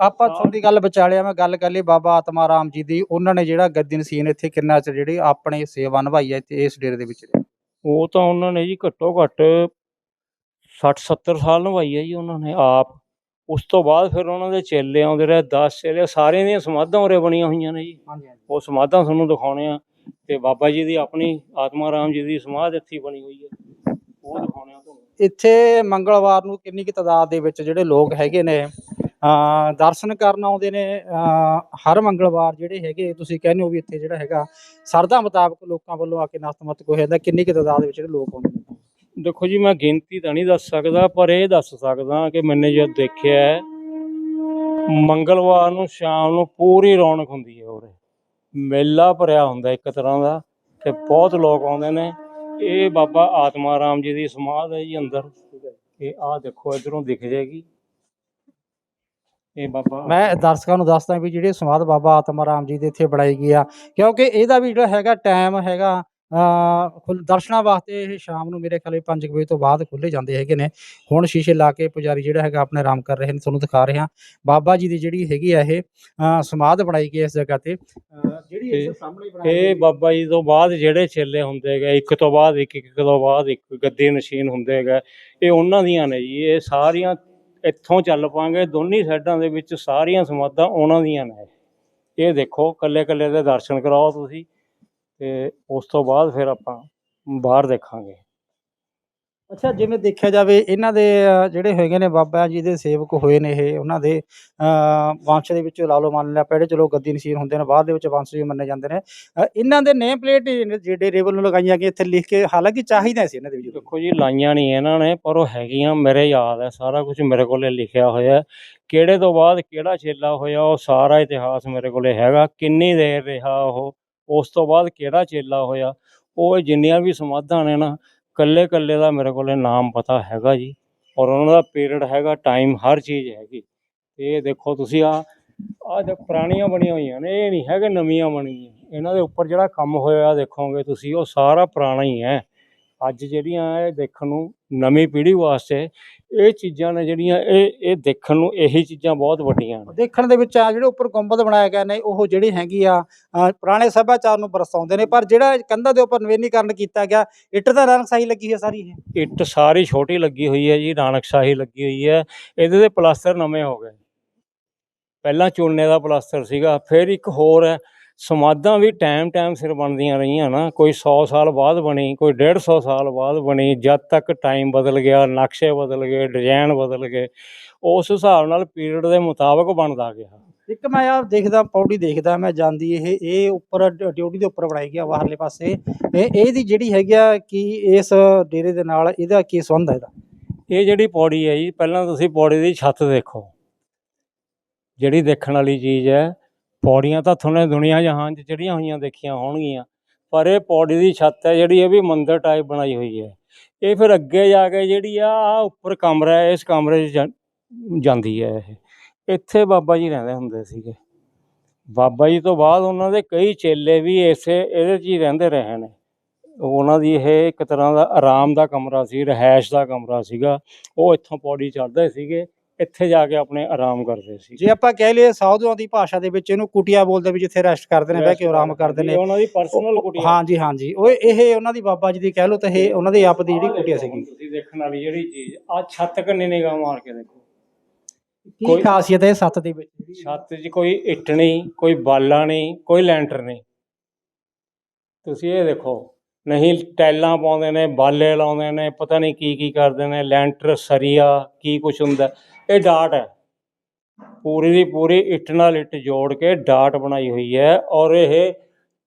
ਆਪਾਂ ਤੁਹਾਡੀ ਗੱਲ ਵਿਚਾਲਿਆ ਮੈਂ ਗੱਲ ਕਰ ਲਈ ਬਾਬਾ ਆਤਮਾ ਰਾਮ ਜੀ ਦੀ। ਉਹਨਾਂ ਨੇ ਜਿਹੜਾ ਗੱਦੀ ਨਸੀਨ ਇੱਥੇ ਕਿੰਨਾ ਚਿਰ ਜਿਹੜੀ ਆਪਣੀ ਸੇਵਾ ਨਿਭਾਈ ਹੈ ਇਸ ਡੇਰੇ ਦੇ ਵਿੱਚ ਉਹ ਤਾਂ ਉਹਨਾਂ ਨੇ ਜੀ ਘੱਟੋ ਘੱਟ 60 70 ਸਾਲ ਨਿਭਾਈ ਹੈ ਜੀ ਉਹਨਾਂ ਨੇ ਆਪ। ਉਸ ਤੋਂ ਬਾਅਦ ਫਿਰ ਉਹਨਾਂ ਦੇ ਚੇਲੇ ਆਉਂਦੇ ਰਹੇ 10 ਚੇਲੇ ਸਾਰਿਆਂ ਦੀਆਂ ਸਮਾਧਾਂ ਉਰੇ ਬਣੀਆਂ ਹੋਈਆਂ ਨੇ ਜੀ। ਉਹ ਸਮਾਧਾਂ ਤੁਹਾਨੂੰ ਦਿਖਾਉਣੇ ਆ ਤੇ ਬਾਬਾ ਜੀ ਦੀ ਆਪਣੀ ਆਤਮਾ ਰਾਮ ਜੀ ਦੀ ਸਮਾਧ ਇੱਥੇ ਬਣੀ ਹੋਈ ਹੈ। ਉਹ ਦਿਖਾਉਣੇ ਆ ਤੁਹਾਨੂੰ। ਇੱਥੇ ਮੰਗਲਵਾਰ ਨੂੰ ਕਿੰਨੀ ਕੁ ਤਾਦਾਦ ਦੇ ਵਿੱਚ ਜਿਹੜੇ ਲੋਕ ਹੈਗੇ ਨੇ ਦਰਸ਼ਨ ਕਰਨ ਆਉਂਦੇ ਨੇ ਹਰ ਮੰਗਲਵਾਰ ਜਿਹੜੇ ਹੈਗੇ, ਤੁਸੀਂ ਕਹਿੰਦੇ ਹੋ ਵੀ ਇੱਥੇ ਜਿਹੜਾ ਹੈਗਾ, ਸਰਦਾ ਮੁਤਾਬਕ ਲੋਕਾਂ ਵੱਲੋਂ ਆ ਕੇ ਨਤਮਸਤਕ ਹੋ ਜਾਂਦਾ, ਕਿੰਨੀ ਕੁ ਤਾਦਾਦ ਵਿੱਚ ਜਿਹੜੇ ਲੋਕ ਆਉਂਦੇ ਨੇ? ਦੇਖੋ ਜੀ, ਮੈਂ ਗਿਣਤੀ ਤਾਂ ਨਹੀਂ ਦੱਸ ਸਕਦਾ, ਪਰ ਇਹ ਦੱਸ ਸਕਦਾ ਕਿ ਮੈਨੇ ਜਦ ਦੇਖਿਆ ਮੰਗਲਵਾਰ ਨੂੰ ਸ਼ਾਮ ਨੂੰ ਪੂਰੀ ਰੌਣਕ ਹੁੰਦੀ ਹੈ ਉਰੇ। ਮੇਲਾ ਭਰਿਆ ਹੁੰਦਾ ਇੱਕ ਤਰ੍ਹਾਂ ਦਾ, ਤੇ ਬਹੁਤ ਲੋਕ ਆਉਂਦੇ ਨੇ। ਇਹ ਬਾਬਾ ਆਤਮਾ ਰਾਮ ਜੀ ਦੀ ਸਮਾਧ ਹੈ ਜੀ ਅੰਦਰ। ਇਹ ਆਹ ਦੇਖੋ ਇਧਰੋਂ ਦਿਖ ਜਾਏਗੀ। ਇਹ ਬਾਬਾ ਮੈਂ ਦਰਸ਼ਕਾਂ ਨੂੰ ਦੱਸਦਾ ਵੀ ਜਿਹੜੇ ਸਮਾਧ ਬਾਬਾ ਆਤਮਾ ਰਾਮ ਜੀ ਦੇ ਇੱਥੇ ਬਣਾਈ ਗਈ ਆ, ਕਿਉਂਕਿ ਇਹਦਾ ਵੀ ਜਿਹੜਾ ਹੈਗਾ ਟਾਈਮ ਹੈਗਾ ਦਰਸ਼ਨਾਂ ਵਾਸਤੇ ਇਹ ਸ਼ਾਮ ਨੂੰ ਮੇਰੇ ਖਿਆਲ 5 ਵਜੇ ਤੋਂ ਬਾਅਦ ਖੁੱਲੇ ਜਾਂਦੇ ਹੈਗੇ ਨੇ। ਹੁਣ ਸ਼ੀਸ਼ੇ ਲਾ ਕੇ ਪੁਜਾਰੀ ਜਿਹੜਾ ਹੈਗਾ ਆਪਣੇ ਆਰਾਮ ਕਰ ਰਹੇ ਨੇ ਤੁਹਾਨੂੰ ਦਿਖਾ ਰਿਹਾ। ਬਾਬਾ ਜੀ ਦੀ ਜਿਹੜੀ ਹੈਗੀ ਆ ਇਹ ਸਮਾਧ ਬਣਾਈ ਗਈ ਇਸ ਜਗ੍ਹਾ ਤੇ। ਜਿਹੜੀ ਇਸ ਸਾਹਮਣੇ ਬਣਾਈ ਇਹ ਬਾਬਾ ਜੀ ਤੋਂ ਬਾਅਦ ਜਿਹੜੇ ਚੇਲੇ ਹੁੰਦੇ ਹੈਗੇ ਇੱਕ ਤੋਂ ਬਾਅਦ ਇੱਕ ਇੱਕ ਤੋਂ ਬਾਅਦ ਇੱਕ ਗੱਦੀ ਨਸ਼ੀਨ ਹੁੰਦੇ ਹੈਗਾ। ਇਹ ਉਹਨਾਂ ਦੀਆਂ ਨੇ ਜੀ। ਇਹ ਸਾਰੀਆਂ ਇੱਥੋਂ ਚੱਲ ਪਾਂਗੇ ਦੋਨੀ ਸਾਈਡਾਂ ਦੇ ਵਿੱਚ ਸਾਰੀਆਂ ਸਮਾਧਾਂ ਉਹਨਾਂ ਦੀਆਂ ਨੇ। ਇਹ ਦੇਖੋ ਕੱਲੇ ਕੱਲੇ ਦੇ ਦਰਸ਼ਨ ਕਰਾਓ ਤੁਸੀਂ। ਤੇ ਉਸ ਤੋਂ ਬਾਅਦ ਫਿਰ ਆਪਾਂ ਬਾਹਰ ਦੇਖਾਂਗੇ। ਅੱਛਾ ਜਿਵੇਂ ਦੇਖਿਆ ਜਾਵੇ ਇਹਨਾਂ ਦੇ ਜਿਹੜੇ ਹੈਗੇ ਨੇ ਬਾਬਾ ਜੀ ਦੇ ਸੇਵਕ ਹੋਏ ਨੇ ਇਹ ਉਹਨਾਂ ਦੇ ਵੰਸ਼ ਦੇ ਵਿੱਚੋਂ ਲਾ ਲਓ ਮੰਨ ਲਿਆ ਪਹਿਲੇ ਚਲੋ ਗੱਦੀ ਨਸੀਰ ਹੁੰਦੇ ਨੇ ਬਾਅਦ ਦੇ ਵਿੱਚ ਵੰਸ਼ ਜੀ ਮੰਨੇ ਜਾਂਦੇ ਨੇ। ਇਹਨਾਂ ਦੇ ਨੇਮ ਪਲੇਟ ਜਿਹੜੇ ਰੇਬਲ ਨੂੰ ਲਗਾਈਆਂ ਗਈਆਂ ਇੱਥੇ ਲਿਖ ਕੇ ਹਾਲਾਂਕਿ ਚਾਹੀਦਾ ਸੀ ਇਹਨਾਂ ਦੇ ਵਿੱਚ ਦੇਖੋ ਜੀ ਲਾਈਆਂ ਨਹੀਂ ਇਹਨਾਂ ਨੇ ਪਰ ਉਹ ਹੈਗੀਆਂ ਮੇਰੇ ਯਾਦ ਹੈ ਸਾਰਾ ਕੁਝ ਮੇਰੇ ਕੋਲੇ ਲਿਖਿਆ ਹੋਇਆ ਹੈ। ਕਿਹੜੇ ਤੋਂ ਬਾਅਦ ਕਿਹੜਾ ਚੇਲਾ ਹੋਇਆ ਉਹ ਸਾਰਾ ਇਤਿਹਾਸ ਮੇਰੇ ਕੋਲੇ ਹੈਗਾ ਕਿੰਨੀ ਦੇਰ ਰਿਹਾ ਉਹ ਉਸ ਤੋਂ ਬਾਅਦ ਕਿਹੜਾ ਚੇਲਾ ਹੋਇਆ? ਉਹ ਜਿੰਨੀਆਂ ਵੀ ਸਮਾਧਾਂ ਨੇ ਨਾ ਕੱਲੇ ਕੱਲੇ ਦਾ ਮੇਰੇ ਕੋਲੇ ਨਾਮ ਪਤਾ ਹੈਗਾ ਜੀ। ਔਰ ਉਹਨਾਂ ਦਾ ਪੀਰੀਅਡ ਹੈਗਾ ਟਾਈਮ ਹਰ ਚੀਜ਼ ਹੈਗੀ। ਇਹ ਦੇਖੋ ਤੁਸੀਂ ਆ ਆ ਜੋ ਪੁਰਾਣੀਆਂ ਬਣੀਆਂ ਹੋਈਆਂ ਨੇ, ਇਹ ਨਹੀਂ ਹੈਗੇ ਨਵੀਆਂ ਬਣੀਆਂ। ਇਹਨਾਂ ਦੇ ਉੱਪਰ ਜਿਹੜਾ ਕੰਮ ਹੋਇਆ ਦੇਖੋਗੇ ਤੁਸੀਂ, ਉਹ ਸਾਰਾ ਪੁਰਾਣਾ ਹੀ ਹੈ। ਅੱਜ ਜਿਹੜੀਆਂ ਇਹ ਦੇਖਣ ਨੂੰ ਨਵੀਂ ਪੀੜ੍ਹੀ ਵਾਸਤੇ ਇਹ ਚੀਜ਼ਾਂ ਨੇ ਜਿਹੜੀਆਂ ਇਹ ਇਹ ਦੇਖਣ ਨੂੰ ਇਹੀ ਚੀਜ਼ਾਂ ਬਹੁਤ ਵੱਡੀਆਂ ਨੇ। ਦੇਖਣ ਦੇ ਵਿੱਚ ਆ ਜਿਹੜੇ ਉੱਪਰ ਗੁੰਬਦ ਬਣਾਇਆ ਗਿਆ ਨੇ ਉਹ ਜਿਹੜੀ ਹੈਗੀ ਆ ਅ, ਪੁਰਾਣੇ ਸੱਭਿਆਚਾਰ ਨੂੰ ਬਰਸਾਉਂਦੇ ਨੇ ਪਰ ਜਿਹੜਾ ਕੰਧਾਂ ਦੇ ਉੱਪਰ ਨਵੀਨੀਕਰਨ ਕੀਤਾ ਗਿਆ ਇੱਟ ਦਾ ਰੰਗ ਸਹੀ ਲੱਗੀ ਹੈ ਸਾਰੀ ਇਹ। ਇੱਟ ਸਾਰੀ ਛੋਟੀ ਲੱਗੀ ਹੋਈ ਹੈ ਜੀ ਨਾਨਕਸ਼ਾਹੀ ਲੱਗੀ ਹੋਈ ਹੈ। ਇਹਦੇ ਦੇ ਪਲਾਸਟਰ ਨਵੇਂ ਹੋ ਗਏ। ਪਹਿਲਾਂ ਚੂਨੇ ਦਾ ਪਲਾਸਟਰ ਸੀਗਾ ਫਿਰ ਇੱਕ ਹੋਰ ਹੈ ਸਮਾਧਾਂ ਵੀ ਟਾਈਮ ਟਾਈਮ ਸਿਰ ਬਣਦੀਆਂ ਰਹੀਆਂ ਨਾ ਕੋਈ 100 ਸਾਲ ਬਾਅਦ ਬਣੀ ਕੋਈ 150 ਸਾਲ ਬਾਅਦ ਬਣੀ ਜਦ ਤੱਕ ਟਾਈਮ ਬਦਲ ਗਿਆ ਨਕਸ਼ੇ ਬਦਲ ਗਏ ਡਿਜ਼ਾਈਨ ਬਦਲ ਗਏ ਉਸ ਹਿਸਾਬ ਨਾਲ ਪੀਰੀਅਡ ਦੇ ਮੁਤਾਬਕ ਬਣਦਾ ਗਿਆ। ਇੱਕ ਮੈਂ ਆ ਦੇਖਦਾ ਪੌੜੀ ਦੇਖਦਾ ਮੈਂ ਜਾਂਦੀ ਇਹ ਇਹ ਉੱਪਰ ਡਿਊਟੀ ਦੇ ਉੱਪਰ ਬਣਾਈ ਗਿਆ ਬਾਹਰਲੇ ਪਾਸੇ। ਇਹ ਇਹਦੀ ਜਿਹੜੀ ਹੈਗੀ ਆ ਕਿ ਇਸ ਡੇਰੇ ਦੇ ਨਾਲ ਇਹਦਾ ਕੀ ਸੰਬੰਧ ਹੈ ਇਹਦਾ? ਇਹ ਜਿਹੜੀ ਪੌੜੀ ਹੈ ਜੀ ਪਹਿਲਾਂ ਤੁਸੀਂ ਪੌੜੀ ਦੀ ਛੱਤ ਦੇਖੋ। ਜਿਹੜੀ ਦੇਖਣ ਵਾਲੀ ਚੀਜ਼ ਹੈ ਪੌੜੀਆਂ ਤਾਂ ਤੁਹਾਨੂੰ ਦੁਨੀਆ ਜਹਾਨ 'ਚ ਚੜੀਆਂ ਹੋਈਆਂ ਦੇਖੀਆਂ ਹੋਣਗੀਆਂ, ਪਰ ਇਹ ਪੌੜੀ ਦੀ ਛੱਤ ਹੈ ਜਿਹੜੀ ਇਹ ਵੀ ਮੰਦਰ ਟਾਈਪ ਬਣਾਈ ਹੋਈ ਹੈ। ਇਹ ਫਿਰ ਅੱਗੇ ਜਾ ਕੇ ਜਿਹੜੀ ਆ ਉੱਪਰ ਕਮਰਾ ਹੈ, ਇਸ ਕਮਰੇ 'ਚ ਜਾਂਦੀ ਹੈ ਇਹ। ਇੱਥੇ ਬਾਬਾ ਜੀ ਰਹਿੰਦੇ ਹੁੰਦੇ ਸੀਗੇ। ਬਾਬਾ ਜੀ ਤੋਂ ਬਾਅਦ ਉਹਨਾਂ ਦੇ ਕਈ ਚੇਲੇ ਵੀ ਇਸੇ, ਇਹਦੇ 'ਚ ਹੀ ਰਹਿੰਦੇ ਰਹੇ ਨੇ। ਉਹਨਾਂ ਦੀ ਇਹ ਇੱਕ ਤਰ੍ਹਾਂ ਦਾ ਆਰਾਮ ਦਾ ਕਮਰਾ ਸੀ ਰਹਿائش ਦਾ ਕਮਰਾ ਸੀਗਾ। ਉਹ ਇੱਥੋਂ ਪੌੜੀ ਚੜ੍ਹਦੇ ਸੀਗੇ। ਇੱਥੇ ਜਾ ਕੇ ਆਪਣੇ ਆਰਾਮ ਕਰਦੇ ਸੀ। ਜੇ ਆਪਾਂ ਕਹਿ ਲਈਏ ਸਾਊਦੀਆਂ ਦੀ ਭਾਸ਼ਾ ਦੇ ਵਿੱਚ ਇਹਨੂੰ ਕੁਟੀਆ ਬੋਲਦੇ ਵੀ ਜਿੱਥੇ ਰੈਸਟ ਕਰਦੇ ਨੇ ਬਹਿ ਕੇ ਆਰਾਮ ਕਰਦੇ ਨੇ। ਉਹਨਾਂ ਦੀ ਪਰਸਨਲ ਕੁਟੀਆ। ਹਾਂਜੀ ਹਾਂਜੀ। ਉਹ ਇਹ ਉਹਨਾਂ ਦੀ ਬਾਬਾ ਜੀ ਦੀ ਕਹਿ ਲਓ ਤਾਂ ਇਹ ਉਹਨਾਂ ਦੀ ਆਪ ਦੀ ਜਿਹੜੀ ਕੁਟੀਆ ਸੀਗੀ। ਤੁਸੀਂ ਦੇਖਣ ਵਾਲੀ ਜਿਹੜੀ ਚੀਜ਼ ਆ ਛੱਤ ਕੰਨੇ ਨਿਗਾਹ ਮਾਰ ਕੇ ਦੇਖੋ। ਕੀ ਕੋਈ- ਖਾਸੀਅਤ ਹੈ ਸੱਤ ਦੇ ਵਿੱਚ? ਛੱਤ 'ਚ ਕੋਈ ਇੱਟ ਨਹੀਂ ਕੋਈ ਬਾਲਾ ਨਹੀਂ ਕੋਈ ਲੈਂਟਰ ਨਹੀਂ। ਤੁਸੀਂ ਇਹ ਦੇਖੋ ਨਹੀਂ ਟੈਲਾਂ ਪਾਉਂਦੇ ਨੇ ਬਾਲੇ ਲਾਉਂਦੇ ਨੇ ਪਤਾ ਨਹੀਂ ਕੀ ਕੀ ਕਰਦੇ ਨੇ ਲੈਂਟਰ ਸਰੀਆ ਕੀ ਕੁਛ ਹੁੰਦਾ। ਇਹ ਡਾਟ ਹੈ। ਪੂਰੀ ਦੀ ਪੂਰੀ ਇੱਟ ਨਾਲ ਇੱਟ ਜੋੜ ਕੇ ਡਾਟ ਬਣਾਈ ਹੋਈ ਹੈ ਔਰ ਇਹ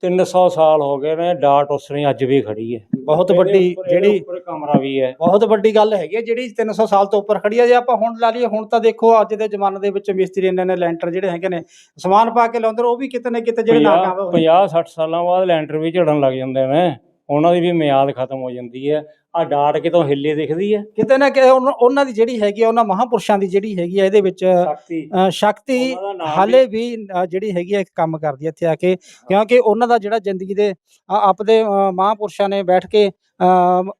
300 ਸਾਲ ਹੋ ਗਏ ਨੇ ਡਾਟ ਉਸ ਨੇ ਅੱਜ ਵੀ ਖੜੀ ਹੈ। ਬਹੁਤ ਵੱਡੀ ਜਿਹੜੀ ਉੱਪਰ ਕਮਰਾ ਵੀ ਹੈ। ਬਹੁਤ ਵੱਡੀ ਗੱਲ ਹੈਗੀ ਹੈ ਜਿਹੜੀ 300 ਸਾਲ ਤੋਂ ਉੱਪਰ ਖੜੀ ਹੈ। ਜੇ ਆਪਾਂ ਹੁਣ ਲਾ ਲਈਏ ਹੁਣ ਤਾਂ ਦੇਖੋ ਅੱਜ ਦੇ ਜ਼ਮਾਨੇ ਦੇ ਵਿੱਚ ਮਿਸਤਰੀ ਇੰਨੇ ਨੇ ਲੈਂਟਰ ਜਿਹੜੇ ਹੈਗੇ ਨੇ ਸਮਾਨ ਪਾ ਕੇ ਲਾਉਂਦੇ ਉਹ ਵੀ ਕਿਤੇ ਨਾ ਕਿਤੇ ਜਿਹੜੇ ਨਾਕਾਮ ਹੋਏ 50 60 ਸਾਲਾਂ ਬਾਅਦ ਲੈਂਟਰ ਵੀ ਝੜਨ ਲੱਗ ਜਾਂਦੇ ਨੇ। ਉਹਨਾਂ ਦੀ ਵੀ ਮਿਆਦ ਖਤਮ ਹੋ ਜਾਂਦੀ ਹੈ। ਆ ਡਾਟ ਕਿਤੋਂ ਹਿੱਲੀ ਦਿਖਦੀ ਹੈ ਕਿਤੇ ਨਾ ਕਿਤੇ ਉਹਨਾਂ- ਦੀ ਜਿਹੜੀ ਹੈਗੀ ਆ ਉਹਨਾਂ ਮਹਾਪੁਰਸ਼ਾਂ ਦੀ ਜਿਹੜੀ ਹੈਗੀ ਆ ਇਹਦੇ ਵਿੱਚ ਸ਼ਕਤੀ। ਅ, ਸ਼ਕਤੀ ਉਹਨਾਂ ਦਾ ਨਾਮ ਹਾਲੇ ਵੀ ਅ, ਜਿਹੜੀ ਹੈਗੀ ਆ ਇੱਕ ਕੰਮ ਕਰਦੀ ਹੈ ਇੱਥੇ ਆ ਕੇ। ਕਿਉਂਕਿ ਉਹਨਾਂ ਦਾ ਜਿਹੜਾ ਜ਼ਿੰਦਗੀ ਦੇ ਅ, ਆਪਦੇ ਅ, ਮਹਾਂਪੁਰਸ਼ਾਂ ਨੇ ਬੈਠ ਕੇ ਅ,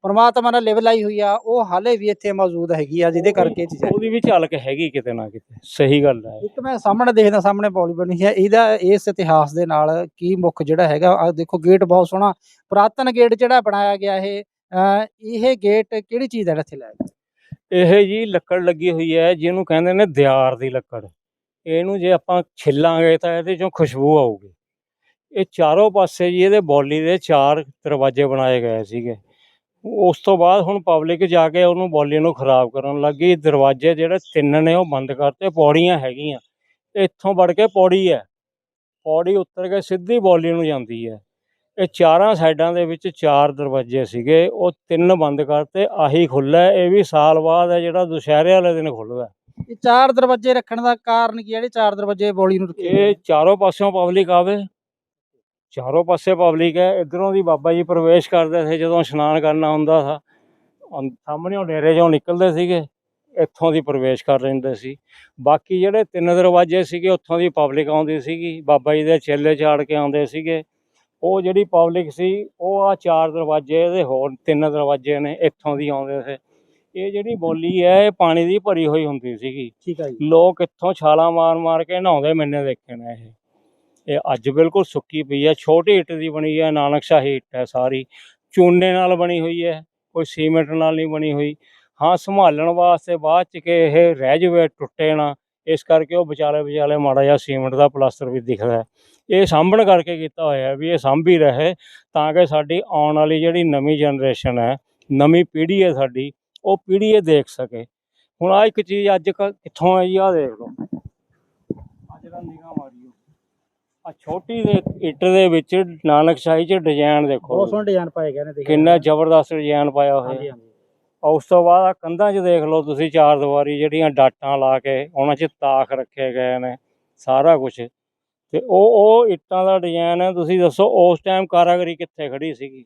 ਪਰਮਾਤਮਾ ਨਾਲ ਲਿਵ ਲਾਈ ਹੋਈ ਆ ਉਹ ਹਾਲੇ ਵੀ ਇੱਥੇ ਮੌਜੂਦ ਹੈਗੀ ਆ ਜਿਹਦੇ ਕਰਕੇ ਇਹ ਚੀਜ਼ਾਂ ਉਹਦੀ ਵੀ ਝਲਕ ਹੈਗੀ ਕਿਤੇ ਨਾ ਕਿਤੇ। ਸਹੀ ਗੱਲ ਹੈ ਇੱਕ ਮੈਂ ਸਾਹਮਣੇ ਦੇਖਦਾ ਸਾਹਮਣੇ ਬੋਲੀ ਬਣੀ ਹੈ ਇਹਦਾ ਇਸ ਇਤਿਹਾਸ ਦੇ ਨਾਲ ਕੀ ਮੁੱਖ ਜਿਹੜਾ ਹੈਗਾ ਆ ਦੇਖੋ ਗੇਟ ਬਹੁਤ ਸੋਹਣਾ ਪੁਰਾਤਨ ਗੇਟ ਜਿਹੜਾ ਬਣਾਇਆ ਗਿਆ ਇਹ ਅ, ਇਹ ਗੇਟ ਕਿਹੜੀ ਚੀਜ਼ ਦਾ ਇੱਥੇ ਲਾਇਆ ਇਹ ਜੀ ਲੱਕੜ ਲੱਗੀ ਹੋਈ ਹੈ, ਜਿਹਨੂੰ ਕਹਿੰਦੇ ਨੇ ਦਿਆਰ ਦੀ ਲੱਕੜ। ਇਹਨੂੰ ਜੇ ਆਪਾਂ ਛਿੱਲਾਂਗੇ ਤਾਂ ਇਹਦੇ ਚੋਂ ਖੁਸ਼ਬੂ ਆਊਗੀ। ਇਹ ਚਾਰੋਂ ਪਾਸੇ ਜੀ ਇਹਦੇ ਬੋਲੀ ਦੇ ਚਾਰ ਦਰਵਾਜ਼ੇ ਬਣਾਏ ਗਏ ਸੀਗੇ। ਉਸ ਤੋਂ ਬਾਅਦ ਹੁਣ ਪਬਲਿਕ ਜਾ ਕੇ ਉਹਨੂੰ ਬੋਲੀ ਨੂੰ ਖਰਾਬ ਕਰਨ ਲੱਗੀ। ਦਰਵਾਜ਼ੇ ਜਿਹੜੇ ਤਿੰਨ ਨੇ ਉਹ ਬੰਦ ਕਰਤੇ, ਪੌੜੀਆਂ ਹੈਗੀਆਂ। ਇੱਥੋਂ ਵੜ ਕੇ ਪੌੜੀ ਹੈ। ਪੌੜੀ ਉੱਤਰ ਕੇ ਸਿੱਧੀ ਬੋਲੀ ਨੂੰ ਜਾਂਦੀ ਹੈ। ਇਹ ਚਾਰਾਂ ਸਾਈਡਾਂ ਦੇ ਵਿੱਚ ਚਾਰ ਦਰਵਾਜ਼ੇ ਸੀਗੇ ਉਹ ਤਿੰਨ ਬੰਦ ਕਰਤੇ ਆਹੀ ਖੁੱਲ੍ਹਾ ਹੈ। ਇਹ ਵੀ ਸਾਲ ਬਾਅਦ ਹੈ ਜਿਹੜਾ ਦੁਸ਼ਹਿਰੇ ਵਾਲੇ ਦਿਨ ਖੁੱਲ੍ਹਦਾ ਇਹ ਚਾਰ ਦਰਵਾਜ਼ੇ ਰੱਖਣ ਦਾ ਕਾਰਨ ਕੀ ਹੈ? ਜਿਹੜੇ ਚਾਰ ਦਰਵਾਜ਼ੇ ਬੋਲੀ ਨੂੰ ਰੱਖੇ ਇਹ ਚਾਰੋਂ ਪਾਸਿਓਂ ਪਬਲਿਕ ਆਵੇ ਚਾਰੋਂ ਪਾਸੇ ਪਬਲਿਕ ਹੈ ਇਧਰੋਂ ਦੀ ਬਾਬਾ ਜੀ ਪ੍ਰਵੇਸ਼ ਕਰਦੇ ਸੀ ਜਦੋਂ ਇਸ਼ਨਾਨ ਕਰਨਾ ਹੁੰਦਾ ਸੀ ਸਾਹਮਣੇੋਂ ਡੇਰੇ 'ਚੋਂ ਨਿਕਲਦੇ ਸੀਗੇ ਇੱਥੋਂ ਦੀ ਪ੍ਰਵੇਸ਼ ਕਰ ਲੈਂਦੇ ਸੀ। ਬਾਕੀ ਜਿਹੜੇ ਤਿੰਨ ਦਰਵਾਜ਼ੇ ਸੀਗੇ ਉੱਥੋਂ ਦੀ ਪਬਲਿਕ ਆਉਂਦੀ ਸੀਗੀ ਬਾਬਾ ਜੀ ਦੇ ਚੇਲੇ ਚਾੜ ਕੇ ਆਉਂਦੇ ਸੀਗੇ ਉਹ ਜਿਹੜੀ ਪਬਲਿਕ ਸੀ ਉਹ ਆ ਚਾਰ ਦਰਵਾਜ਼ੇ ਇਹਦੇ ਹੋਰ ਤਿੰਨ ਦਰਵਾਜ਼ੇ ਨੇ ਇੱਥੋਂ ਦੀ ਆਉਂਦੇ ਸੀ। ਇਹ ਜਿਹੜੀ ਬੋਲੀ ਹੈ ਇਹ ਪਾਣੀ ਦੀ ਭਰੀ ਹੋਈ ਹੁੰਦੀ ਸੀਗੀ। ਠੀਕ ਹੈ ਜੀ। ਲੋਕ ਇੱਥੋਂ ਛਾਲਾਂ ਮਾਰ ਮਾਰ ਕੇ ਨਹਾਉਂਦੇ ਮੈਨੇ ਦੇਖੇ ਨੇ ਇਹ ਇਹ ਅੱਜ ਬਿਲਕੁਲ ਸੁੱਕੀ ਪਈ ਹੈ ਛੋਟੀ ਇੱਟ ਦੀ ਬਣੀ ਹੈ ਨਾਨਕਸ਼ਾਹੀ ਇੱਟ ਹੈ ਸਾਰੀ। ਚੂਨੇ ਨਾਲ ਬਣੀ ਹੋਈ ਹੈ ਕੋਈ ਸੀਮੈਂਟ ਨਾਲ ਨਹੀਂ ਬਣੀ ਹੋਈ। ਹਾਂ ਸੰਭਾਲਣ ਵਾਸਤੇ ਬਾਅਦ ਚ ਕਿ ਇਹ ਰਹਿ ਜਾਵੇ ਟੁੱਟੇ ਨਾ ਇਸ ਕਰਕੇ ਉਹ ਵਿਚਾਲੇ ਵਿਚਾਲੇ ਮਾੜਾ ਜਿਹਾ ਸੀਮੈਂਟ ਦਾ ਪਲਾਸਟਰ ਵੀ ਦਿਖਦਾ ਹੈ। ਇਹ ਸਾਂਭਣ ਕਰਕੇ ਕੀਤਾ ਹੋਇਆ ਹੈ ਵੀ ਇਹ ਸਾਂਭੀ ਰਹੇ ਤਾਂ ਕਿ ਸਾਡੀ ਆਉਣ ਵਾਲੀ ਜਿਹੜੀ ਨਵੀਂ ਜਨਰੇਸ਼ਨ ਹੈ ਨਵੀਂ ਪੀੜ੍ਹੀ ਹੈ ਸਾਡੀ ਉਹ ਪੀੜ੍ਹੀ ਇਹ ਦੇਖ ਸਕੇ। ਹੁਣ ਆ ਇੱਕ ਚੀਜ਼ ਅੱਜ ਕਿੱਥੋਂ ਜੀ ਆ ਦੇਖ ਲਓ। ਅੱਜ ਦਾ ਨਿਗਾਹ ਮਾਰੀਓ। ਆ ਛੋਟੀ ਦੇ ਇੱਟ ਦੇ ਵਿੱਚ ਨਾਨਕਸ਼ਾਹੀ ਚ ਡਿਜ਼ਾਈਨ ਦੇਖੋ। ਬਹੁਤ ਸੋਹਣੇ ਡਿਜ਼ਾਈਨ ਪਾਏ ਗਏ ਨੇ ਦੇਖੋ ਕਿੰਨਾ ਜ਼ਬਰਦਸਤ ਡਿਜ਼ਾਈਨ ਪਾਇਆ ਹੋਇਆ। ਹਾਂਜੀ ਹਾਂਜੀ। ਔਰ ਉਸ ਤੋਂ ਬਾਅਦ ਆ ਕੰਧਾਂ 'ਚ ਦੇਖ ਲਓ ਤੁਸੀਂ ਚਾਰ ਦੀਵਾਰੀ ਜਿਹੜੀਆਂ ਡਾਟਾਂ ਲਾ ਕੇ ਉਹਨਾਂ 'ਚ ਤਾਖ ਰੱਖੇ ਗਏ ਨੇ, ਸਾਰਾ ਕੁਝ ਤੇ ਉਹ ਉਹ ਇੱਟਾਂ ਦਾ ਡਿਜ਼ਾਈਨ ਹੈ, ਤੁਸੀਂ ਦੱਸੋ ਉਸ ਟਾਈਮ ਕਾਰਾਗਰੀ ਕਿੱਥੇ ਖੜੀ ਸੀਗੀ?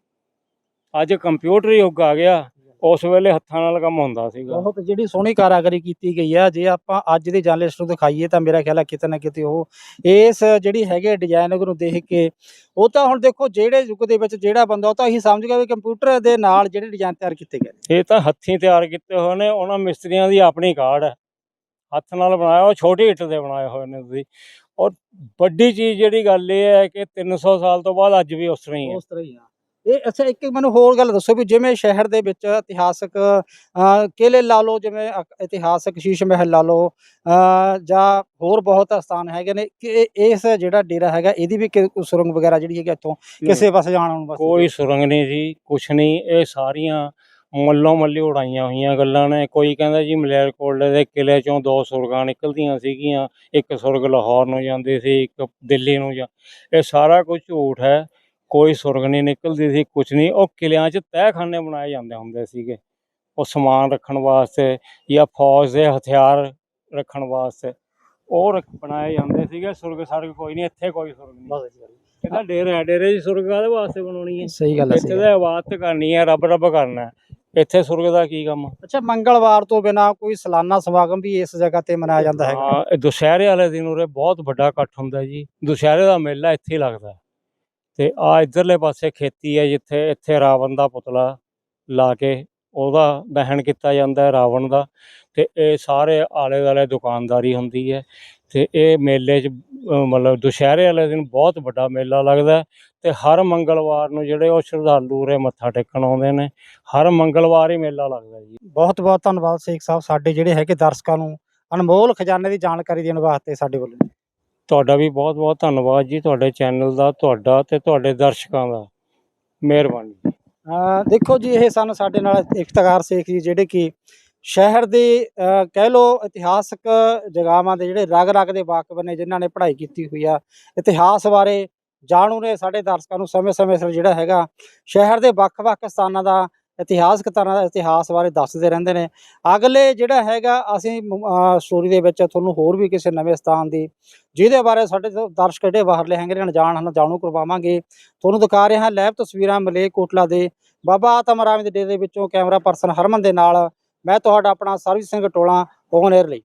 ਅੱਜ ਕੰਪਿਊਟਰ ਯੁੱਗ ਆ ਗਿਆ। ਉਸ ਵੇਲੇ ਹੱਥਾਂ ਨਾਲ ਕੰਮ ਹੁੰਦਾ ਸੀਗਾ। ਬਹੁਤ ਜਿਹੜੀ ਸੋਹਣੀ ਕਾਰਾਗਰੀ ਕੀਤੀ ਗਈ ਆ ਜੇ ਆਪਾਂ ਅੱਜ ਦੀ ਜਰਨਲਿਸਟ ਨੂੰ ਦਿਖਾਈਏ ਤਾਂ ਮੇਰਾ ਖਿਆਲ ਹੈ ਕਿਤੇ ਨਾ ਕਿਤੇ ਉਹ ਇਸ ਜਿਹੜੀ ਹੈਗੇ ਡਿਜ਼ਾਈਨ ਨੂੰ ਦੇਖ ਕੇ ਉਹ ਤਾਂ ਹੁਣ ਦੇਖੋ ਜਿਹੜੇ ਯੁੱਗ ਦੇ ਵਿੱਚ ਜਿਹੜਾ ਬੰਦਾ ਉਹ ਤਾਂ ਇਹੀ ਸਮਝ ਗਿਆ ਵੀ ਕੰਪਿਊਟਰ ਦੇ ਨਾਲ ਜਿਹੜੇ ਡਿਜ਼ਾਈਨ ਤਿਆਰ ਕੀਤੇ ਗਏ ਇਹ ਤਾਂ ਹੱਥੀਂ ਤਿਆਰ ਕੀਤੇ ਹੋਏ ਨੇ ਉਹਨਾਂ ਮਿਸਤਰੀਆਂ ਦੀ ਆਪਣੀ ਕਾਢ ਹੈ। ਹੱਥ ਨਾਲ ਬਣਾਇਆ ਉਹ ਛੋਟੀ ਇੱਟ ਦੇ ਬਣਾਏ ਹੋਏ ਨੇ ਤੁਸੀਂ। ਔਰ ਵੱਡੀ ਚੀਜ਼ ਜਿਹੜੀ ਗੱਲ ਇਹ ਹੈ ਕਿ 300 ਸਾਲ ਤੋਂ ਬਾਅਦ ਅੱਜ ਵੀ ਉਸ ਤਰ੍ਹਾਂ ਹੀ ਹੈ। ਉਸ ਤਰ੍ਹਾਂ ਹੀ ਆ। ਇਹ ਅੱਛਾ ਇੱਕ ਮੈਨੂੰ ਹੋਰ ਗੱਲ ਦੱਸੋ ਵੀ ਜਿਵੇਂ ਸ਼ਹਿਰ ਦੇ ਵਿੱਚ ਇਤਿਹਾਸਕ ਅ, ਕਿਲ੍ਹੇ ਲਾ ਲਓ ਜਿਵੇਂ ਅਕ- ਇਤਿਹਾਸਕ ਸ਼ੀਸ਼ ਮਹਿਲ ਲਾ ਲਓ ਅ, ਜਾਂ ਹੋਰ ਬਹੁਤ ਸਥਾਨ ਹੈਗੇ ਨੇ ਕਿ ਇਸ ਜਿਹੜਾ ਡੇਰਾ ਹੈਗਾ ਇਹਦੀ ਵੀ ਕੋਈ ਸੁਰੰਗ ਵਗੈਰਾ ਜਿਹੜੀ ਹੈਗੀ ਇੱਥੋਂ ਕਿਸੇ ਪਾਸੇ ਜਾਣ ਆਉਣ ਵਾਸਤੇ? ਕੋਈ ਸੁਰੰਗ ਨਹੀਂ ਜੀ ਕੁਛ ਨਹੀਂ ਇਹ ਸਾਰੀਆਂ ਮੱਲੋ ਮੱਲੀ ਉਡਾਈਆਂ ਹੋਈਆਂ ਗੱਲਾਂ ਨੇ। ਕੋਈ ਕਹਿੰਦਾ ਜੀ ਮਲੇਰਕੋਟਲੇ ਦੇ ਕਿਲੇ ਚੋਂ ਦੋ ਸੁਰਗਾਂ ਨਿਕਲਦੀਆਂ ਸੀਗੀਆਂ ਇੱਕ ਸੁਰਗ ਲਾਹੌਰ ਨੂੰ ਜਾਂਦੀ ਸੀ ਇੱਕ ਦਿੱਲੀ ਨੂੰ ਜਾਂ ਇਹ ਸਾਰਾ ਕੁਝ ਝੂਠ ਹੈ। ਕੋਈ ਸੁਰਗ ਨਹੀਂ ਨਿਕਲਦੀ ਸੀ ਕੁਛ ਨਹੀਂ। ਉਹ ਕਿਲਿਆਂ 'ਚ ਤਹਿਖਾਨੇ ਬਣਾਏ ਜਾਂਦੇ ਹੁੰਦੇ ਸੀਗੇ। ਉਹ ਸਮਾਨ ਰੱਖਣ ਵਾਸਤੇ ਜਾਂ ਫੌਜ ਦੇ ਹਥਿਆਰ ਰੱਖਣ ਵਾਸਤੇ ਉਹ ਰੱਖ- ਬਣਾਏ ਜਾਂਦੇ ਸੀਗੇ। ਸੁਰਗ ਸਰਗ ਕੋਈ ਨਹੀਂ ਇੱਥੇ ਕੋਈ ਸੁਰਗ ਨਹੀਂ। ਇਹਦਾ ਡੇਰਾ ਹੈ ਡੇਰੇ ਦੀ ਸੁਰਗ ਕਾਹਦੇ ਵਾਸਤੇ ਬਣਾਉਣੀ ਹੈ? ਸਹੀ ਗੱਲ ਹੈ ਇੱਥੇ ਤਾਂ ਇਬਾਦਤ ਕਰਨੀ ਹੈ ਰੱਬ ਰੱਬ ਕਰਨਾ ਹੈ। ਇੱਥੇ ਸੁਰਗ ਦਾ ਕੀ ਕੰਮ? ਅੱਛਾ ਮੰਗਲਵਾਰ ਤੋਂ ਬਿਨਾ ਕੋਈ ਸਾਲਾਨਾ ਸਮਾਗਮ ਵੀ ਇਸ ਜਗ੍ਹਾ ਤੇ ਮਨਾਇਆ ਜਾਂਦਾ ਹਾਂ ਇਹ ਦੁਸਹਿਰੇ ਵਾਲੇ ਦਿਨ ਉਰੇ ਬਹੁਤ ਵੱਡਾ ਇਕੱਠ ਹੁੰਦਾ ਜੀ। ਦੁਸਹਿਰੇ ਦਾ ਮੇਲਾ ਇੱਥੇ ਹੀ ਲੱਗਦਾ। ਹੈ। ਤੇ ਆ ਇਧਰਲੇ ਪਾਸੇ ਖੇਤੀ ਹੈ ਜਿੱਥੇ ਇੱਥੇ ਰਾਵਣ ਦਾ ਪੁਤਲਾ ਲਾ ਕੇ ਉਹਦਾ ਦਹਨ ਕੀਤਾ ਜਾਂਦਾ ਹੈ ਰਾਵਣ ਦਾ ਤੇ ਇਹ ਸਾਰੇ ਆਲੇ ਦੁਆਲੇ ਦੁਕਾਨਦਾਰੀ ਹੁੰਦੀ ਹੈ ਤੇ ਇਹ ਮੇਲੇ 'ਚ ਮਤਲਬ ਦੁਸਹਿਰੇ ਵਾਲੇ ਦਿਨ ਬਹੁਤ ਵੱਡਾ ਮੇਲਾ ਲੱਗਦਾ ਹੈ ਤੇ ਹਰ ਮੰਗਲਵਾਰ ਨੂੰ ਜਿਹੜੇ ਉਹ ਸ਼ਰਧਾਲੂ ਉਰੇ ਮੱਥਾ ਟੇਕਣ ਆਉਂਦੇ ਨੇ, ਹਰ ਮੰਗਲਵਾਰ ਹੀ ਮੇਲਾ ਲੱਗਦਾ ਜੀ। ਬਹੁਤ ਬਹੁਤ ਧੰਨਵਾਦ ਸ਼ੇਖ ਸਾਹਿਬ, ਸਾਡੇ ਜਿਹੜੇ ਹੈਗੇ ਦਰਸ਼ਕਾਂ ਨੂੰ ਅਨਮੋਲ ਖਜ਼ਾਨੇ ਦੀ ਜਾਣਕਾਰੀ ਦੇਣ ਵਾਸਤੇ ਸਾਡੇ ਵੱਲੋਂ। ਤੁਹਾਡਾ ਵੀ ਬਹੁਤ ਬਹੁਤ ਧੰਨਵਾਦ ਜੀ ਤੁਹਾਡੇ ਚੈਨਲ ਦਾ, ਤੁਹਾਡਾ ਤੇ ਤੁਹਾਡੇ ਦਰਸ਼ਕਾਂ ਦਾ। ਮਿਹਰਬਾਨੀ। ਦੇਖੋ ਜੀ, ਇਹ ਸਨ ਸਾਡੇ ਨਾਲ ਇਫਤਖਾਰ ਸ਼ੇਖ ਜੀ, ਜਿਹੜੇ ਕਿ ਸ਼ਹਿਰ ਦੇ ਕਹਿ ਲੋ ਇਤਿਹਾਸਕ ਜਗਾਵਾਂ ਦੇ ਜਿਹੜੇ ਰਗ ਰਗ ਦੇ ਵਾਕਫ ਨੇ, ਜਿਨ੍ਹਾਂ ਨੇ ਪੜ੍ਹਾਈ ਕੀਤੀ ਹੋਈ ਆ। ਇਤਿਹਾਸ ਬਾਰੇ ਜਾਣੂ ਨੇ ਸਾਡੇ ਦਰਸ਼ਕਾਂ ਨੂੰ ਸਮੇਂ-ਸਮੇਂ ਸਿਰ ਜਿਹੜਾ ਹੈਗਾ। ਸ਼ਹਿਰ ਦੇ ਵੱਖ-ਵੱਖ ਸਥਾਨਾਂ ਦਾ ਇਤਿਹਾਸਕ ਤਰ੍ਹਾਂ ਦਾ ਇਤਿਹਾਸ ਬਾਰੇ ਦੱਸਦੇ ਰਹਿੰਦੇ ਨੇ। ਅਗਲੇ ਜਿਹੜਾ ਹੈਗਾ, ਅਸੀਂ ਸਟੋਰੀ ਦੇ ਵਿੱਚ ਤੁਹਾਨੂੰ ਹੋਰ ਵੀ ਕਿਸੇ ਨਵੇਂ ਸਥਾਨ ਦੀ, ਜਿਹਦੇ ਬਾਰੇ ਸਾਡੇ ਤੋਂ ਦਰਸ਼ਕ ਜਿਹੜੇ ਬਾਹਰਲੇ ਹੈਗੇ ਨੇ, ਅਣਜਾਣ ਹਨ, ਜਾਣੂ ਕਰਵਾਵਾਂਗੇ। ਤੁਹਾਨੂੰ ਦਿਖਾ ਰਿਹਾ ਲਾਈਵ ਤਸਵੀਰਾਂ ਮਲੇਰਕੋਟਲਾ ਦੇ। ਬਾਬਾ ਆਤਮ ਰਾਮ ਦੇ ਡੇ ਦੇ ਵਿੱਚੋਂ ਕੈਮਰਾ ਪਰਸਨ ਹਰਮਨ ਦੇ ਨਾਲ। ਮੈਂ ਤੁਹਾਡਾ ਆਪਣਾ ਸਰਵਿਸ ਸਿੰਘ ਟੋਲਾ, ਓਨ 에ਅਰ ਲਈ।